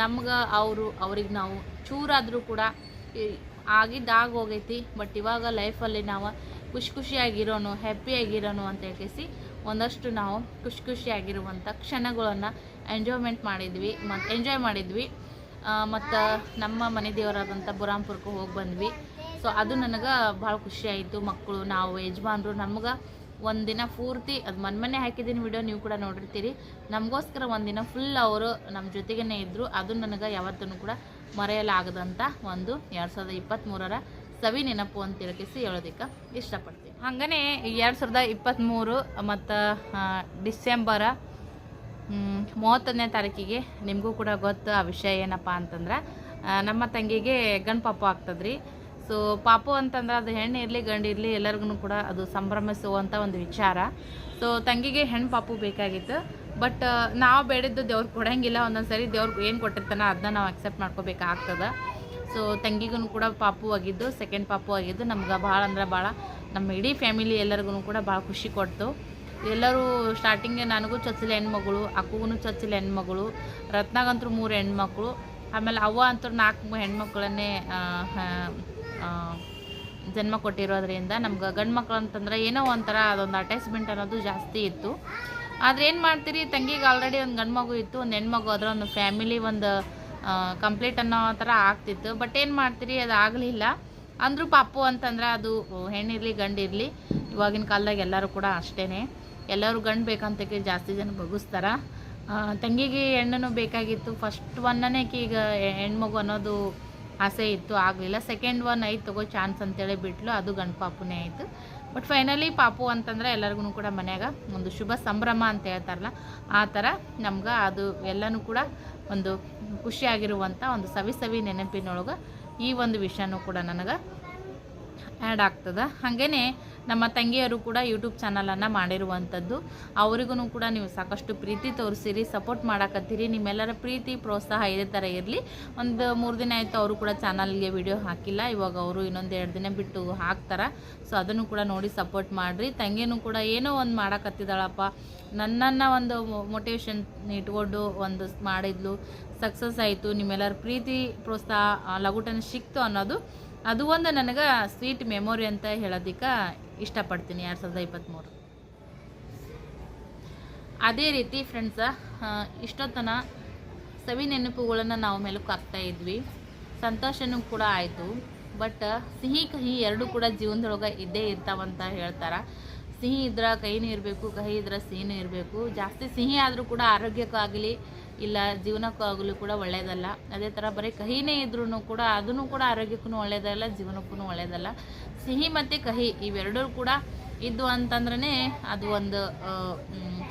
ನಮ್ಗೆ ಅವರು, ಅವ್ರಿಗೆ ನಾವು ಚೂರಾದರೂ ಕೂಡ ಆಗಿದ್ದಾಗ ಹೋಗೈತಿ ಬಟ್ ಇವಾಗ ಲೈಫಲ್ಲಿ ನಾವು ಖುಷಿ ಖುಷಿಯಾಗಿರೋನು ಹ್ಯಾಪಿಯಾಗಿರೋನು ಅಂತ ಹೇಳಿ ಒಂದಷ್ಟು ನಾವು ಖುಷಿ ಖುಷಿಯಾಗಿರುವಂಥ ಕ್ಷಣಗಳನ್ನು ಎಂಜಾಯ್ಮೆಂಟ್ ಮಾಡಿದ್ವಿ ಮತ್ತು ಎಂಜಾಯ್ ಮಾಡಿದ್ವಿ. ಮತ್ತು ನಮ್ಮ ಮನೆ ದೇವರಾದಂಥ ಬುರಾಂಪುರಕ್ಕೆ ಹೋಗಿ ಬಂದ್ವಿ. ಸೊ ಅದು ನನಗೆ ಭಾಳ ಖುಷಿ ಆಯಿತು. ಮಕ್ಕಳು, ನಾವು ಯಜಮಾನ್ರು, ನಮ್ಗೆ ಒಂದಿನ ಪೂರ್ತಿ, ಅದು ಮನೆ ಮನೆ ಹಾಕಿದ್ದೀನಿ ವಿಡಿಯೋ ನೀವು ಕೂಡ ನೋಡಿರ್ತೀರಿ. ನಮಗೋಸ್ಕರ ಒಂದಿನ ಫುಲ್ ಅವರು ನಮ್ಮ ಜೊತೆಗೇ ಇದ್ದರು ಅದು ನನಗೆ ಯಾವತ್ತೂ ಕೂಡ ಮರೆಯಲಾಗದಂಥ ಒಂದು ಎರಡು ಸಾವಿರದ ಇಪ್ಪತ್ತ್ಮೂರರ ಸವಿ ನೆನಪು ಅಂತ ಹೇಳಕಿಸಿ ಹೇಳೋದಕ್ಕೆ ಇಷ್ಟಪಡ್ತೀನಿ. ಹಾಗೇ ಎರಡು ಸಾವಿರದ ಇಪ್ಪತ್ತ್ಮೂರು ಮತ್ತು ಡಿಸೆಂಬರ ಮೂವತ್ತೊಂದನೇ ತಾರೀಕಿಗೆ ನಿಮಗೂ ಕೂಡ ಗೊತ್ತು ಆ ವಿಷಯ ಏನಪ್ಪ ಅಂತಂದ್ರೆ ನಮ್ಮ ತಂಗಿಗೆ ಗಂಡು ಪಾಪು ಆಗ್ತದ್ರಿ. ಸೊ ಪಾಪು ಅಂತಂದ್ರೆ ಅದು ಹೆಣ್ಣು ಇರಲಿ, ಗಂಡು ಇರಲಿ ಎಲ್ಲರಿಗೂ ಕೂಡ ಅದು ಸಂಭ್ರಮಿಸುವಂಥ ಒಂದು ವಿಚಾರ. ಸೊ ತಂಗಿಗೆ ಹೆಣ್ಣು ಪಾಪು ಬೇಕಾಗಿತ್ತು. ಬಟ್ ನಾವು ಬೇಡಿದ್ದು ದೇವ್ರು ಕೊಡೋಂಗಿಲ್ಲ, ಒಂದೊಂದು ಸರಿ ದೇವ್ರಿಗೆ ಏನು ಕೊಟ್ಟಿರ್ತಾನೆ ಅದನ್ನ ನಾವು ಅಕ್ಸೆಪ್ಟ್ ಮಾಡ್ಕೋಬೇಕಾಗ್ತದೆ ಸೊ ತಂಗಿಗೂ ಕೂಡ ಪಾಪು ಆಗಿದ್ದು ಸೆಕೆಂಡ್ ಪಾಪು ಆಗಿದ್ದು ನಮ್ಗೆ ಭಾಳ ಅಂದ್ರೆ ಭಾಳ, ನಮ್ಮ ಇಡೀ ಫ್ಯಾಮಿಲಿ ಎಲ್ಲರಿಗೂ ಕೂಡ ಭಾಳ ಖುಷಿ ಕೊಡ್ತು. ಎಲ್ಲರೂ ಸ್ಟಾರ್ಟಿಂಗೆ ನನಗೂ ಚಚ್ಚಲಿ ಹೆಣ್ಮಗಳು ಅಕ್ಕಗೂ ಚಚ್ಚಲಿ ಹೆಣ್ಮಗಳು ರತ್ನಾಗಂತೂ ಮೂರು ಹೆಣ್ಮಕ್ಳು, ಆಮೇಲೆ ಅವ್ವ ಅಂತೂ ನಾಲ್ಕು ಹೆಣ್ಮಕ್ಳನ್ನೇ ಜನ್ಮ ಕೊಟ್ಟಿರೋದ್ರಿಂದ ನಮ್ಗೆ ಗಂಡು ಮಕ್ಳು ಅಂತಂದ್ರೆ ಏನೋ ಒಂಥರ ಅದೊಂದು ಅಟ್ಯಾಚ್ಮೆಂಟ್ ಅನ್ನೋದು ಜಾಸ್ತಿ ಇತ್ತು. ಆದರೆ ಏನು ಮಾಡ್ತೀರಿ, ತಂಗಿಗೆ ಆಲ್ರೆಡಿ ಒಂದು ಗಂಡು ಮಗು ಇತ್ತು, ಒಂದು ಹೆಣ್ಮಗು ಅದರ ಒಂದು ಫ್ಯಾಮಿಲಿ ಒಂದು ಕಂಪ್ಲೀಟ್ ಅನ್ನೋ ಥರ ಆಗ್ತಿತ್ತು. ಬಟ್ ಏನು ಮಾಡ್ತೀರಿ, ಅದು ಆಗಲಿಲ್ಲ. ಅಂದರೂ ಪಾಪು ಅಂತಂದ್ರೆ ಅದು ಹೆಣ್ಣಿರಲಿ ಗಂಡಿರಲಿ, ಇವಾಗಿನ ಕಾಲದಾಗ ಎಲ್ಲರೂ ಕೂಡ ಅಷ್ಟೇ ಎಲ್ಲರೂ ಗಂಡು ಬೇಕಂತ ಜಾಸ್ತಿ ಜನ ಬಗ್ಗಿಸ್ತಾರ. ತಂಗಿಗೆ ಹೆಣ್ಣು ಬೇಕಾಗಿತ್ತು. ಫಸ್ಟ್ ಒನ್ನನೇ ಈಗ ಹೆಣ್ಮಗು ಅನ್ನೋದು ಆಸೆ ಇತ್ತು, ಆಗಲಿಲ್ಲ. ಸೆಕೆಂಡ್ ಒನ್ ಐದು ತಗೋ ಚಾನ್ಸ್ ಅಂತೇಳಿ ಬಿಟ್ಲು, ಅದು ಗಂಡು ಪಾಪುನೇ ಆಯಿತು. ಬಟ್ ಫೈನಲಿ ಪಾಪು ಅಂತಂದ್ರೆ ಎಲ್ಲರಿಗೂ ಕೂಡ ಮನ್ಯಾಗ ಒಂದು ಶುಭ ಸಂಭ್ರಮ ಅಂತ ಹೇಳ್ತಾರಲ್ಲ, ಆ ಥರ ನಮ್ಗೆ ಅದು ಎಲ್ಲನೂ ಕೂಡ ಒಂದು ಖುಷಿಯಾಗಿರುವಂಥ ಒಂದು ಸವಿ ಸವಿ ನೆನಪಿನೊಳಗೆ ಈ ಒಂದು ವಿಷಯನೂ ಕೂಡ ನನಗೆ ಆ್ಯಡ್ ಆಗ್ತದೆ. ಹಾಗೇ ನಮ್ಮ ತಂಗಿಯರು ಕೂಡ ಯೂಟ್ಯೂಬ್ ಚಾನಲನ್ನು ಮಾಡಿರುವಂಥದ್ದು ಅವರಿಗೂ ಕೂಡ ನೀವು ಸಾಕಷ್ಟು ಪ್ರೀತಿ ತೋರಿಸಿರಿ ಸಪೋರ್ಟ್ ಮಾಡಾಕತ್ತೀರಿ. ನಿಮ್ಮೆಲ್ಲರ ಪ್ರೀತಿ, ಪ್ರೋತ್ಸಾಹ ಇದೇ ಥರ ಇರಲಿ. ಒಂದು ಮೂರು ದಿನ ಆಯಿತು ಅವರು ಕೂಡ ಚಾನಲ್ಗೆ ವಿಡಿಯೋ ಹಾಕಿಲ್ಲ. ಇವಾಗ ಅವರು ಇನ್ನೊಂದು ಎರಡು ದಿನ ಬಿಟ್ಟು ಹಾಕ್ತಾರೆ. ಸೊ ಅದನ್ನು ಕೂಡ ನೋಡಿ ಸಪೋರ್ಟ್ ಮಾಡಿರಿ. ತಂಗಿನೂ ಕೂಡ ಏನೋ ಒಂದು ಮಾಡಾಕತ್ತಿದ್ದಾಳಪ್ಪ. ನನ್ನನ್ನು ಒಂದು ಮೋಟಿವೇಶನ್ ಇಟ್ಕೊಂಡು ಒಂದು ಮಾಡಿದ್ಲು. ಸಕ್ಸಸ್ ಆಯಿತು. ನಿಮ್ಮೆಲ್ಲರ ಪ್ರೀತಿ, ಪ್ರೋತ್ಸಾಹ, ಲಘುಟನ ಸಿಕ್ತು ಅನ್ನೋದು ಅದು ಒಂದು ನನಗೆ ಸ್ವೀಟ್ ಮೆಮೊರಿ ಅಂತ ಹೇಳೋದಕ್ಕೆ ಇಷ್ಟಪಡ್ತೀನಿ ಎರಡು ಸಾವಿರದ ಇಪ್ಪತ್ತ್ಮೂರು. ಅದೇ ರೀತಿ ಫ್ರೆಂಡ್ಸ ಇಷ್ಟೊತ್ತನ ಸವಿ ನೆನಪುಗಳನ್ನು ನಾವು ಮೆಲುಕು ಹಾಕ್ತಾ ಇದ್ವಿ. ಸಂತೋಷನೂ ಕೂಡ ಆಯಿತು. ಬಟ್ ಸಿಹಿ ಕಹಿ ಎರಡೂ ಕೂಡ ಜೀವನದೊಳಗೆ ಇದ್ದೇ ಇರ್ತಾವಂತ ಹೇಳ್ತಾರೆ. ಸಿಹಿ ಇದ್ರೆ ಕಹಿನೂ ಇರಬೇಕು, ಕಹಿ ಇದ್ರೆ ಸಿಹಿನೂ ಇರಬೇಕು. ಜಾಸ್ತಿ ಸಿಹಿ ಆದರೂ ಕೂಡ ಆರೋಗ್ಯಕ್ಕಾಗಲಿ ಇಲ್ಲ, ಜೀವನಕ್ಕೂ ಆಗಲೂ ಕೂಡ ಒಳ್ಳೆಯದಲ್ಲ ಅದೇ ಥರ ಬರೀ ಕಹಿನೇ ಇದ್ರೂ ಕೂಡ ಅದನ್ನು ಕೂಡ ಆರೋಗ್ಯಕ್ಕೂ ಒಳ್ಳೆಯದಲ್ಲ ಜೀವನಕ್ಕೂ ಒಳ್ಳೆಯದಲ್ಲ ಸಿಹಿ ಮತ್ತು ಕಹಿ ಇವೆರಡೂ ಕೂಡ ಇದ್ದು ಅಂತಂದ್ರೆ ಅದು ಒಂದು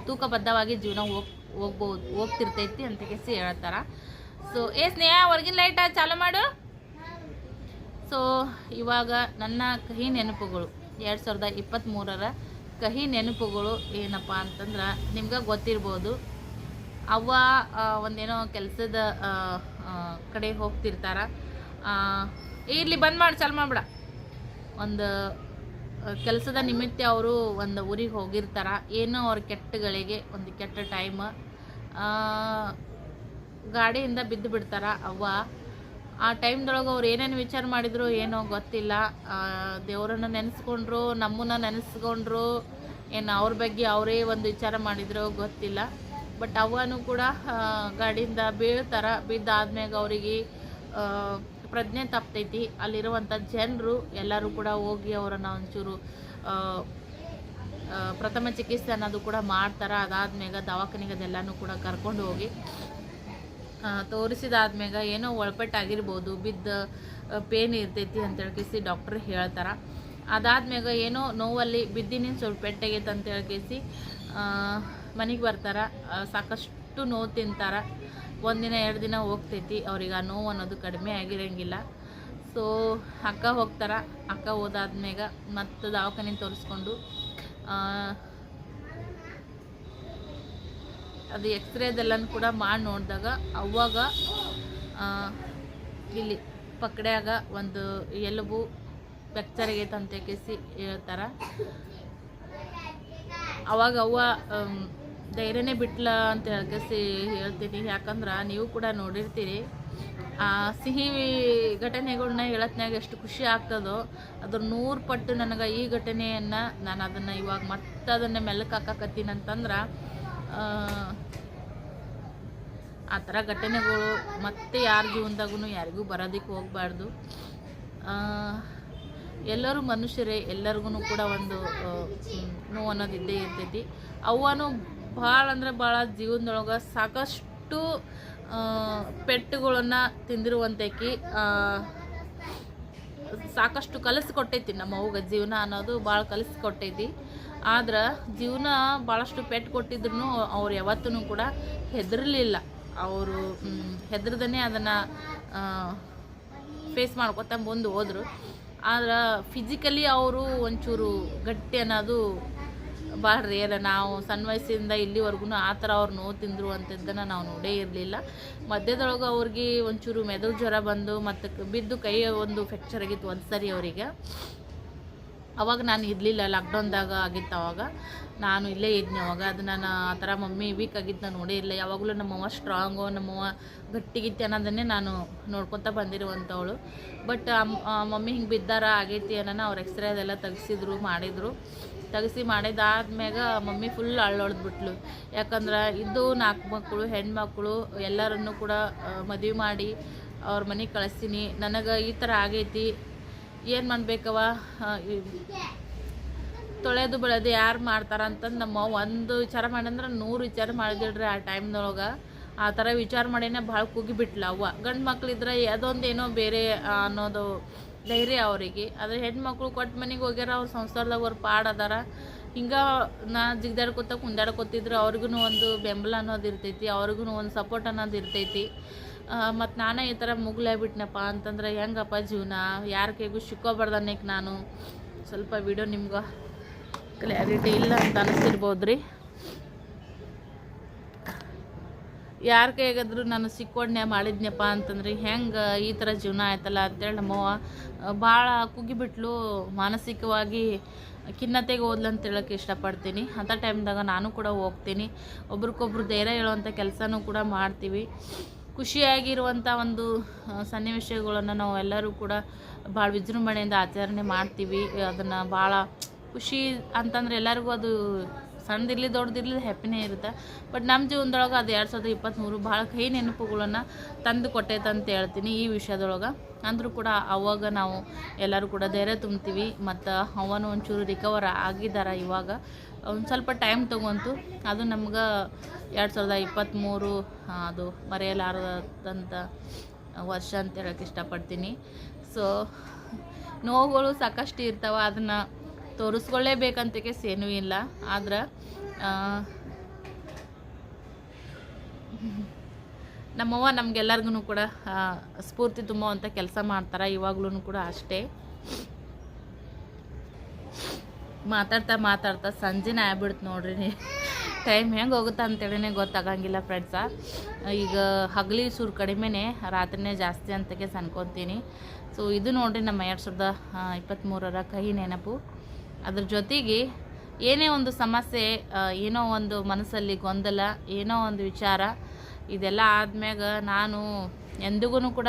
ತೂಕಬದ್ಧವಾಗಿ ಜೀವನ ಹೋಗ್ ಹೋಗ್ಬೋದು ಹೋಗ್ತಿರ್ತೈತಿ ಅಂತ ಕೇಸಿ ಹೇಳ್ತಾರ. ಸೊ ಏ ಸ್ನೇಹ, ಹೊರಗಿನ ಲೈಟ ಚಾಲು ಮಾಡು. ಸೊ ಇವಾಗ ನನ್ನ ಕಹಿ ನೆನಪುಗಳು, ಎರಡು ಸಾವಿರದ ಇಪ್ಪತ್ತ್ಮೂರರ ಕಹಿ ನೆನಪುಗಳು ಏನಪ್ಪ ಅಂತಂದ್ರೆ ನಿಮ್ಗೆ ಗೊತ್ತಿರ್ಬೋದು. ಅವ್ವ ಒಂದೇನೋ ಕೆಲಸದ ಕಡೆ ಹೋಗ್ತಿರ್ತಾರ. ಇರಲಿ, ಬಂದ್ ಮಾಡಿ, ಚಾಲು ಮಾಡ್ಬಿಡ. ಒಂದು ಕೆಲಸದ ನಿಮಿತ್ತ ಅವರು ಒಂದು ಊರಿಗೆ ಹೋಗಿರ್ತಾರ. ಏನೋ ಅವ್ರ ಕೆಟ್ಟಗಳಿಗೆ ಒಂದು ಕೆಟ್ಟ ಟೈಮ್ ಗಾಡಿಯಿಂದ ಬಿದ್ದು ಬಿಡ್ತಾರ ಅವ್ವ. ಆ ಟೈಮ್ದೊಳಗೆ ಅವ್ರು ಏನೇನು ವಿಚಾರ ಮಾಡಿದ್ರು, ಏನೋ ಗೊತ್ತಿಲ್ಲ. ದೇವರನ್ನ ನೆನೆಸ್ಕೊಂಡ್ರು, ನಮ್ಮನ್ನ ನೆನೆಸ್ಕೊಂಡ್ರು, ಏನು ಅವ್ರ ಬಗ್ಗೆ ಅವರೇ ಒಂದು ವಿಚಾರ ಮಾಡಿದ್ರು, ಗೊತ್ತಿಲ್ಲ. ಬಟ್ ಅವನು ಕೂಡ ಗಾಡಿಯಿಂದ ಬೀಳ್ತಾರ ಬಿದ್ದಾದ್ಮ್ಯಾಗ ಅವರಿಗೆ ಪ್ರಜ್ಞೆ ತಪ್ತೈತಿ. ಅಲ್ಲಿರುವಂಥ ಜನರು ಎಲ್ಲರೂ ಕೂಡ ಹೋಗಿ ಅವರನ್ನು ಒಂಚೂರು ಪ್ರಥಮ ಚಿಕಿತ್ಸೆ ಅನ್ನೋದು ಕೂಡ ಮಾಡ್ತಾರೆ. ಅದಾದ್ಮ್ಯಾಗ ದವಾಖಾನೆಗೆ ಅದೆಲ್ಲನೂ ಕೂಡ ಕರ್ಕೊಂಡು ಹೋಗಿ ತೋರಿಸಿದಾದ್ಮ್ಯಾಗ ಏನೋ ಒಳಪೆಟ್ಟಾಗಿರ್ಬೋದು ಬಿದ್ದ ಪೇನ್ ಇರ್ತೈತಿ ಅಂತ ಹೇಳ್ಕೇಸಿ ಡಾಕ್ಟ್ರ್ ಹೇಳ್ತಾರೆ. ಅದಾದ್ಮ್ಯಾಗ ಏನೋ ನೋವಲ್ಲಿ ಬಿದ್ದಿನ ಸ್ವಲ್ಪ ಪೆಟ್ಟಾಗೈತೆ ಅಂತ ಹೇಳ್ಕೇಸಿ ಮನೆಗೆ ಬರ್ತಾರೆ ಸಾಕಷ್ಟು ನೋವು ತಿಂತಾರೆ. ಒಂದಿನ ಎರಡು ದಿನ ಹೋಗ್ತೈತಿ, ಅವ್ರಿಗೆ ಆ ನೋವು ಅನ್ನೋದು ಕಡಿಮೆ ಆಗಿರಂಗಿಲ್ಲ. ಸೊ ಅಕ್ಕ ಹೋಗ್ತಾರ, ಅಕ್ಕ ಹೋದಾದ್ಮೇಗ ಮತ್ತು ದವಾಖಾನೆ ತೋರಿಸ್ಕೊಂಡು ಅದು ಎಕ್ಸ್ರೇದೆಲ್ಲನೂ ಕೂಡ ಮಾಡಿ ನೋಡಿದಾಗ ಅವಾಗ ಇಲ್ಲಿ ಪಕಡ್ಯಾಗ ಒಂದು ಎಲುಬು ಬೆಚ್ಚರಿಗೆ ಆಗೈತೆ ಅಂತ ಹೇಳ್ತಾರೆ. ಅವಾಗ ಅವ್ವ ಧೈರ್ಯನೇ ಬಿಟ್ಲ ಅಂತ ಹೇಳ್ಕೇಸಿ ಹೇಳ್ತೀನಿ. ಯಾಕಂದ್ರೆ ನೀವು ಕೂಡ ನೋಡಿರ್ತೀರಿ. ಆ ಸಿಹಿ ಘಟನೆಗಳನ್ನ ಹೇಳತ್ನಾಗ ಎಷ್ಟು ಖುಷಿ ಆಗ್ತದೋ ಅದ್ರ ನೂರು ಪಟ್ಟು ನನಗೆ ಈ ಘಟನೆಯನ್ನು ನಾನು ಅದನ್ನು ಇವಾಗ ಮತ್ತೆ ಅದನ್ನು ಮೆಲ್ಲಕ್ಕೆ ಹಾಕಕತ್ತೀನಿ ಅಂತಂದ್ರೆ ಆ, ಥರ ಘಟನೆಗಳು ಮತ್ತೆ ಯಾರ ಜೀವನದಾಗೂ ಯಾರಿಗೂ ಬರೋದಕ್ಕೆ ಹೋಗಬಾರ್ದು. ಎಲ್ಲರೂ ಮನುಷ್ಯರೇ ಎಲ್ಲರಿಗೂ ಕೂಡ ಒಂದು ನೋವು ಅನ್ನೋದು ಇದ್ದೇ ಇರ್ತೈತಿ. ಅವನು ಭಾಳ ಅಂದರೆ ಭಾಳ ಜೀವನದೊಳಗೆ ಸಾಕಷ್ಟು ಪೆಟ್ಟುಗಳನ್ನು ತಿಂದಿರುವಂತಕಿ ಸಾಕಷ್ಟು ಕಲಿಸ್ಕೊಟ್ಟೈತಿ ನಮ್ಮ ಅವ್ಗ ಜೀವನ ಅನ್ನೋದು ಭಾಳ ಕಲಿಸ್ಕೊಟ್ಟೈತಿ ಆದ್ರೆ ಜೀವನ ಭಾಳಷ್ಟು ಪೆಟ್ಟು ಕೊಟ್ಟಿದ್ರು ಅವ್ರು ಯಾವತ್ತೂ ಕೂಡ ಹೆದರ್ಲಿಲ್ಲ. ಅವರು ಹೆದರ್ದೇ ಅದನ್ನು ಫೇಸ್ ಮಾಡ್ಕೊತ ಮುಂದೆ ಹೋದ್ರು. ಆದ್ರೆ ಫಿಸಿಕಲಿ ಅವರು ಒಂಚೂರು ಗಟ್ಟಿ ಅನ್ನೋದು ಭಾಳ ಏನು ನಾವು ಸಣ್ಣ ವಯಸ್ಸಿಂದ ಇಲ್ಲಿವರೆಗೂ ಆ ಥರ ಅವ್ರು ನೋವು ತಿಂದರು ಅಂತದ್ದನ್ನು ನಾವು ನೋಡೇ ಇರಲಿಲ್ಲ. ಮಧ್ಯದೊಳಗೆ ಅವ್ರಿಗೆ ಒಂಚೂರು ಮೆದುಳು ಜ್ವರ ಬಂದು ಮತ್ತು ಬಿದ್ದು ಕೈ ಒಂದು ಫ್ರ್ಯಾಕ್ಚರ್ ಆಗಿತ್ತು ಒಂದು ಸರಿ ಅವರಿಗೆ. ಅವಾಗ ನಾನು ಇರಲಿಲ್ಲ ಲಾಕ್ಡೌನ್ದಾಗ ಆಗಿತ್ತು ಅವಾಗ. ನಾನು ಇಲ್ಲೇ ಇದ್ನಿ ಅವಾಗ. ಅದು ನಾನು ಆ ಥರ ಮಮ್ಮಿ ವೀಕ್ ಆಗಿದ್ದು ನಾನು ನೋಡೇ ಇಲ್ಲ ಯಾವಾಗಲೂ ನಮ್ಮವ್ವ ಸ್ಟ್ರಾಂಗು ನಮ್ಮವ್ವ ಗಟ್ಟಿಗಿತ್ತಿ ಅನ್ನೋದನ್ನೇ ನಾನು ನೋಡ್ಕೊತಾ ಬಂದಿರುವಂಥವಳು. ಬಟ್ ಮಮ್ಮಿ ಹಿಂಗೆ ಬಿದ್ದಾರ, ಆಗೈತಿ ಅನ್ನೋನ ಅವ್ರು ಎಕ್ಸ್ರೇ ಅದೆಲ್ಲ ತೆಗ್ಸಿದ್ರು, ಮಾಡಿದರು. ತೆಗೆಸಿ ಮಾಡಿದಾದ್ಮ್ಯಾಗ ಮಮ್ಮಿ ಫುಲ್ ಅಳ್ಳೊಳ್ದ್ಬಿಟ್ಲು ಯಾಕಂದ್ರೆ ಇದು ನಾಲ್ಕು ಮಕ್ಕಳು ಹೆಣ್ಮಕ್ಳು ಎಲ್ಲರನ್ನು ಕೂಡ ಮದುವೆ ಮಾಡಿ ಅವ್ರ ಮನೆಗೆ ಕಳಿಸ್ತೀನಿ. ನನಗೆ ಈ ಥರ ಆಗೈತಿ ಏನು ಮಾಡ್ಬೇಕವ ತೊಳೆದು ಬೆಳೆದು ಯಾರು ಮಾಡ್ತಾರ ಅಂತಂದು ನಮ್ಮ ಒಂದು ವಿಚಾರ ಮಾಡಂದ್ರೆ ನೂರು ವಿಚಾರ ಮಾಡಿದಿಳ್ರಿ ಆ ಟೈಮ್ದೊಳಗೆ ಆ ಥರ ವಿಚಾರ ಮಾಡಿನೇ ಭಾಳ ಕುಗಿಬಿಟ್ಲ ಅವ್ವ. ಗಂಡು ಮಕ್ಳಿದ್ರೆ ಅದೊಂದು ಬೇರೆ ಅನ್ನೋದು ಧೈರ್ಯ ಅವರಿಗೆ. ಆದರೆ ಹೆಣ್ಮಕ್ಳು ಕೊಟ್ಟ ಮನೆಗೆ ಹೋಗ್ಯಾರ, ಅವ್ರ ಸಂಸಾರದಾಗ ಅವ್ರು ಪಾಡದಾರ ಹಿಂಗೆ ನಾ ಜಿಗ್ದಾಡ್ಕೊತ ಕುಂದಾಡ್ಕೊತಿದ್ರೆ ಅವ್ರಿಗೂ ಒಂದು ಬೆಂಬಲ ಅನ್ನೋದು ಇರ್ತೈತಿ ಅವ್ರಿಗೂ ಒಂದು ಸಪೋರ್ಟ್ ಅನ್ನೋದು ಇರ್ತೈತಿ. ಮತ್ತು ನಾನೇ ಈ ಥರ ಮುಗ್ಲಾಗ್ಬಿಟ್ನಪ್ಪ ಅಂತಂದ್ರೆ, ಹೆಂಗಪ್ಪ ಜೀವನ? ಯಾರ ಕೈಗೂ ಸಿಕ್ಕೋಬಾರ್ದು ಅನ್ನಕ್ಕೆ ನಾನು. ಸ್ವಲ್ಪ ವಿಡಿಯೋ ನಿಮ್ಗೆ ಕ್ಲಾರಿಟಿ ಇಲ್ಲ ಅಂತ ಅನಿಸಿರ್ಬೋದು ರೀ ಯಾರ ಕೈಗಾದ್ರೂ ನಾನು ಸಿಕ್ಕೊಂಡೆ ಮಾಡಿದ್ನಪ್ಪ ಅಂತಂದ್ರೆ, ಹೆಂಗೆ ಈ ಥರ ಜೀವನ ಆಯ್ತಲ್ಲ? ಅಂತೇಳಿ ನಮ್ಮವ್ವ ಭಾಳ ಕುಗ್ಗಿಬಿಟ್ಲು, ಮಾನಸಿಕವಾಗಿ ಖಿನ್ನತೆಗೆ ಓದ್ಲು ಅಂತ ಹೇಳೋಕ್ಕೆ ಇಷ್ಟಪಡ್ತೀನಿ. ಅಂಥ ಟೈಮ್ದಾಗ ನಾನು ಕೂಡ ಹೋಗ್ತೀನಿ. ಒಬ್ರಿಗೊಬ್ರು ಧೈರ್ಯ ಹೇಳುವಂಥ ಕೆಲಸನೂ ಕೂಡ ಮಾಡ್ತೀವಿ. ಖುಷಿಯಾಗಿರುವಂಥ ಒಂದು ಸನ್ನಿವೇಶಗಳನ್ನು ನಾವು ಎಲ್ಲರೂ ಕೂಡ ಭಾಳ ವಿಜೃಂಭಣೆಯಿಂದ ಆಚರಣೆ ಮಾಡ್ತೀವಿ. ಅದನ್ನು ಭಾಳ ಖುಷಿ ಅಂತಂದ್ರೆ ಎಲ್ಲರಿಗೂ ಅದು ಸಣ್ಣದಿರಲಿ ದೊಡ್ಡದಿರಲಿ ಹ್ಯಾಪಿನೇ ಇರುತ್ತೆ. ಬಟ್ ನಮ್ಮ ಜೀವನದೊಳಗೆ ಅದು ಎರಡು ಸಾವಿರದ ಇಪ್ಪತ್ತ್ಮೂರು ಭಾಳ ಕೈ ನೆನಪುಗಳನ್ನು ತಂದು ಕೊಟ್ಟೈತೆ ಅಂತ ಹೇಳ್ತೀನಿ ಈ ವಿಷಯದೊಳಗೆ. ಅಂದರೂ ಕೂಡ ಅವಾಗ ನಾವು ಎಲ್ಲರೂ ಕೂಡ ಧೈರ್ಯ ತುಂಬ್ತೀವಿ. ಮತ್ತು ಅವನು ಒಂಚೂರು ರಿಕವರ್ ಆಗಿದ್ದಾರೆ ಇವಾಗ? ಒಂದು ಸ್ವಲ್ಪ ಟೈಮ್ ತೊಗೊಂತು. ಅದು ನಮ್ಗೆ ಎರಡು ಸಾವಿರದ ಇಪ್ಪತ್ತ್ಮೂರು ಅದು ಮರೆಯಲಾರದಂಥ ವರ್ಷ ಅಂತ ಹೇಳೋಕ್ಕೆ ಇಷ್ಟಪಡ್ತೀನಿ. ಸೊ ನೋವುಗಳು ಸಾಕಷ್ಟು ಇರ್ತಾವೆ, ಅದನ್ನು ತೋರಿಸ್ಕೊಳ್ಳೇಬೇಕಂತ ಕೇಸ್ ಏನೂ ಇಲ್ಲ. ಆದ್ರೆ ನಮ್ಮವ್ವ ನಮಗೆಲ್ಲರಿಗೂ ಕೂಡ ಸ್ಫೂರ್ತಿ ತುಂಬುವಂಥ ಕೆಲಸ ಮಾಡ್ತಾರೆ ಇವಾಗ್ಲೂ ಕೂಡ ಅಷ್ಟೇ. ಮಾತಾಡ್ತಾ ಮಾತಾಡ್ತಾ ಸಂಜೆನೇ ಆಗ್ಬಿಡ್ತು ನೋಡ್ರಿ ಟೈಮ್ ಹೆಂಗೆ ಹೋಗುತ್ತೆ ಅಂತೇಳಿನೇ ಗೊತ್ತಾಗಂಗಿಲ್ಲ ಫ್ರೆಂಡ್ಸ ಈಗ ಹಗಲಿ ಸೂರು ಕಡಿಮೆನೇ, ರಾತ್ರಿನೇ ಜಾಸ್ತಿ ಅಂತಕ್ಕೆ ಸನ್ಕೊತೀನಿ ಸೊ ಇದು ನೋಡ್ರಿ ನಮ್ಮ ಎರಡು ಸಾವಿರದ ಇಪ್ಪತ್ತ್ಮೂರರ ಕಹಿ ನೆನಪು. ಅದ್ರ ಜೊತೆಗೆ ಏನೇ ಒಂದು ಸಮಸ್ಯೆ ಏನೋ ಒಂದು ಮನಸ್ಸಲ್ಲಿ ಗೊಂದಲ, ಏನೋ ಒಂದು ವಿಚಾರ, ಇದೆಲ್ಲ ಆದ್ಮ್ಯಾಗ ನಾನು ಎಂದಿಗೂ ಕೂಡ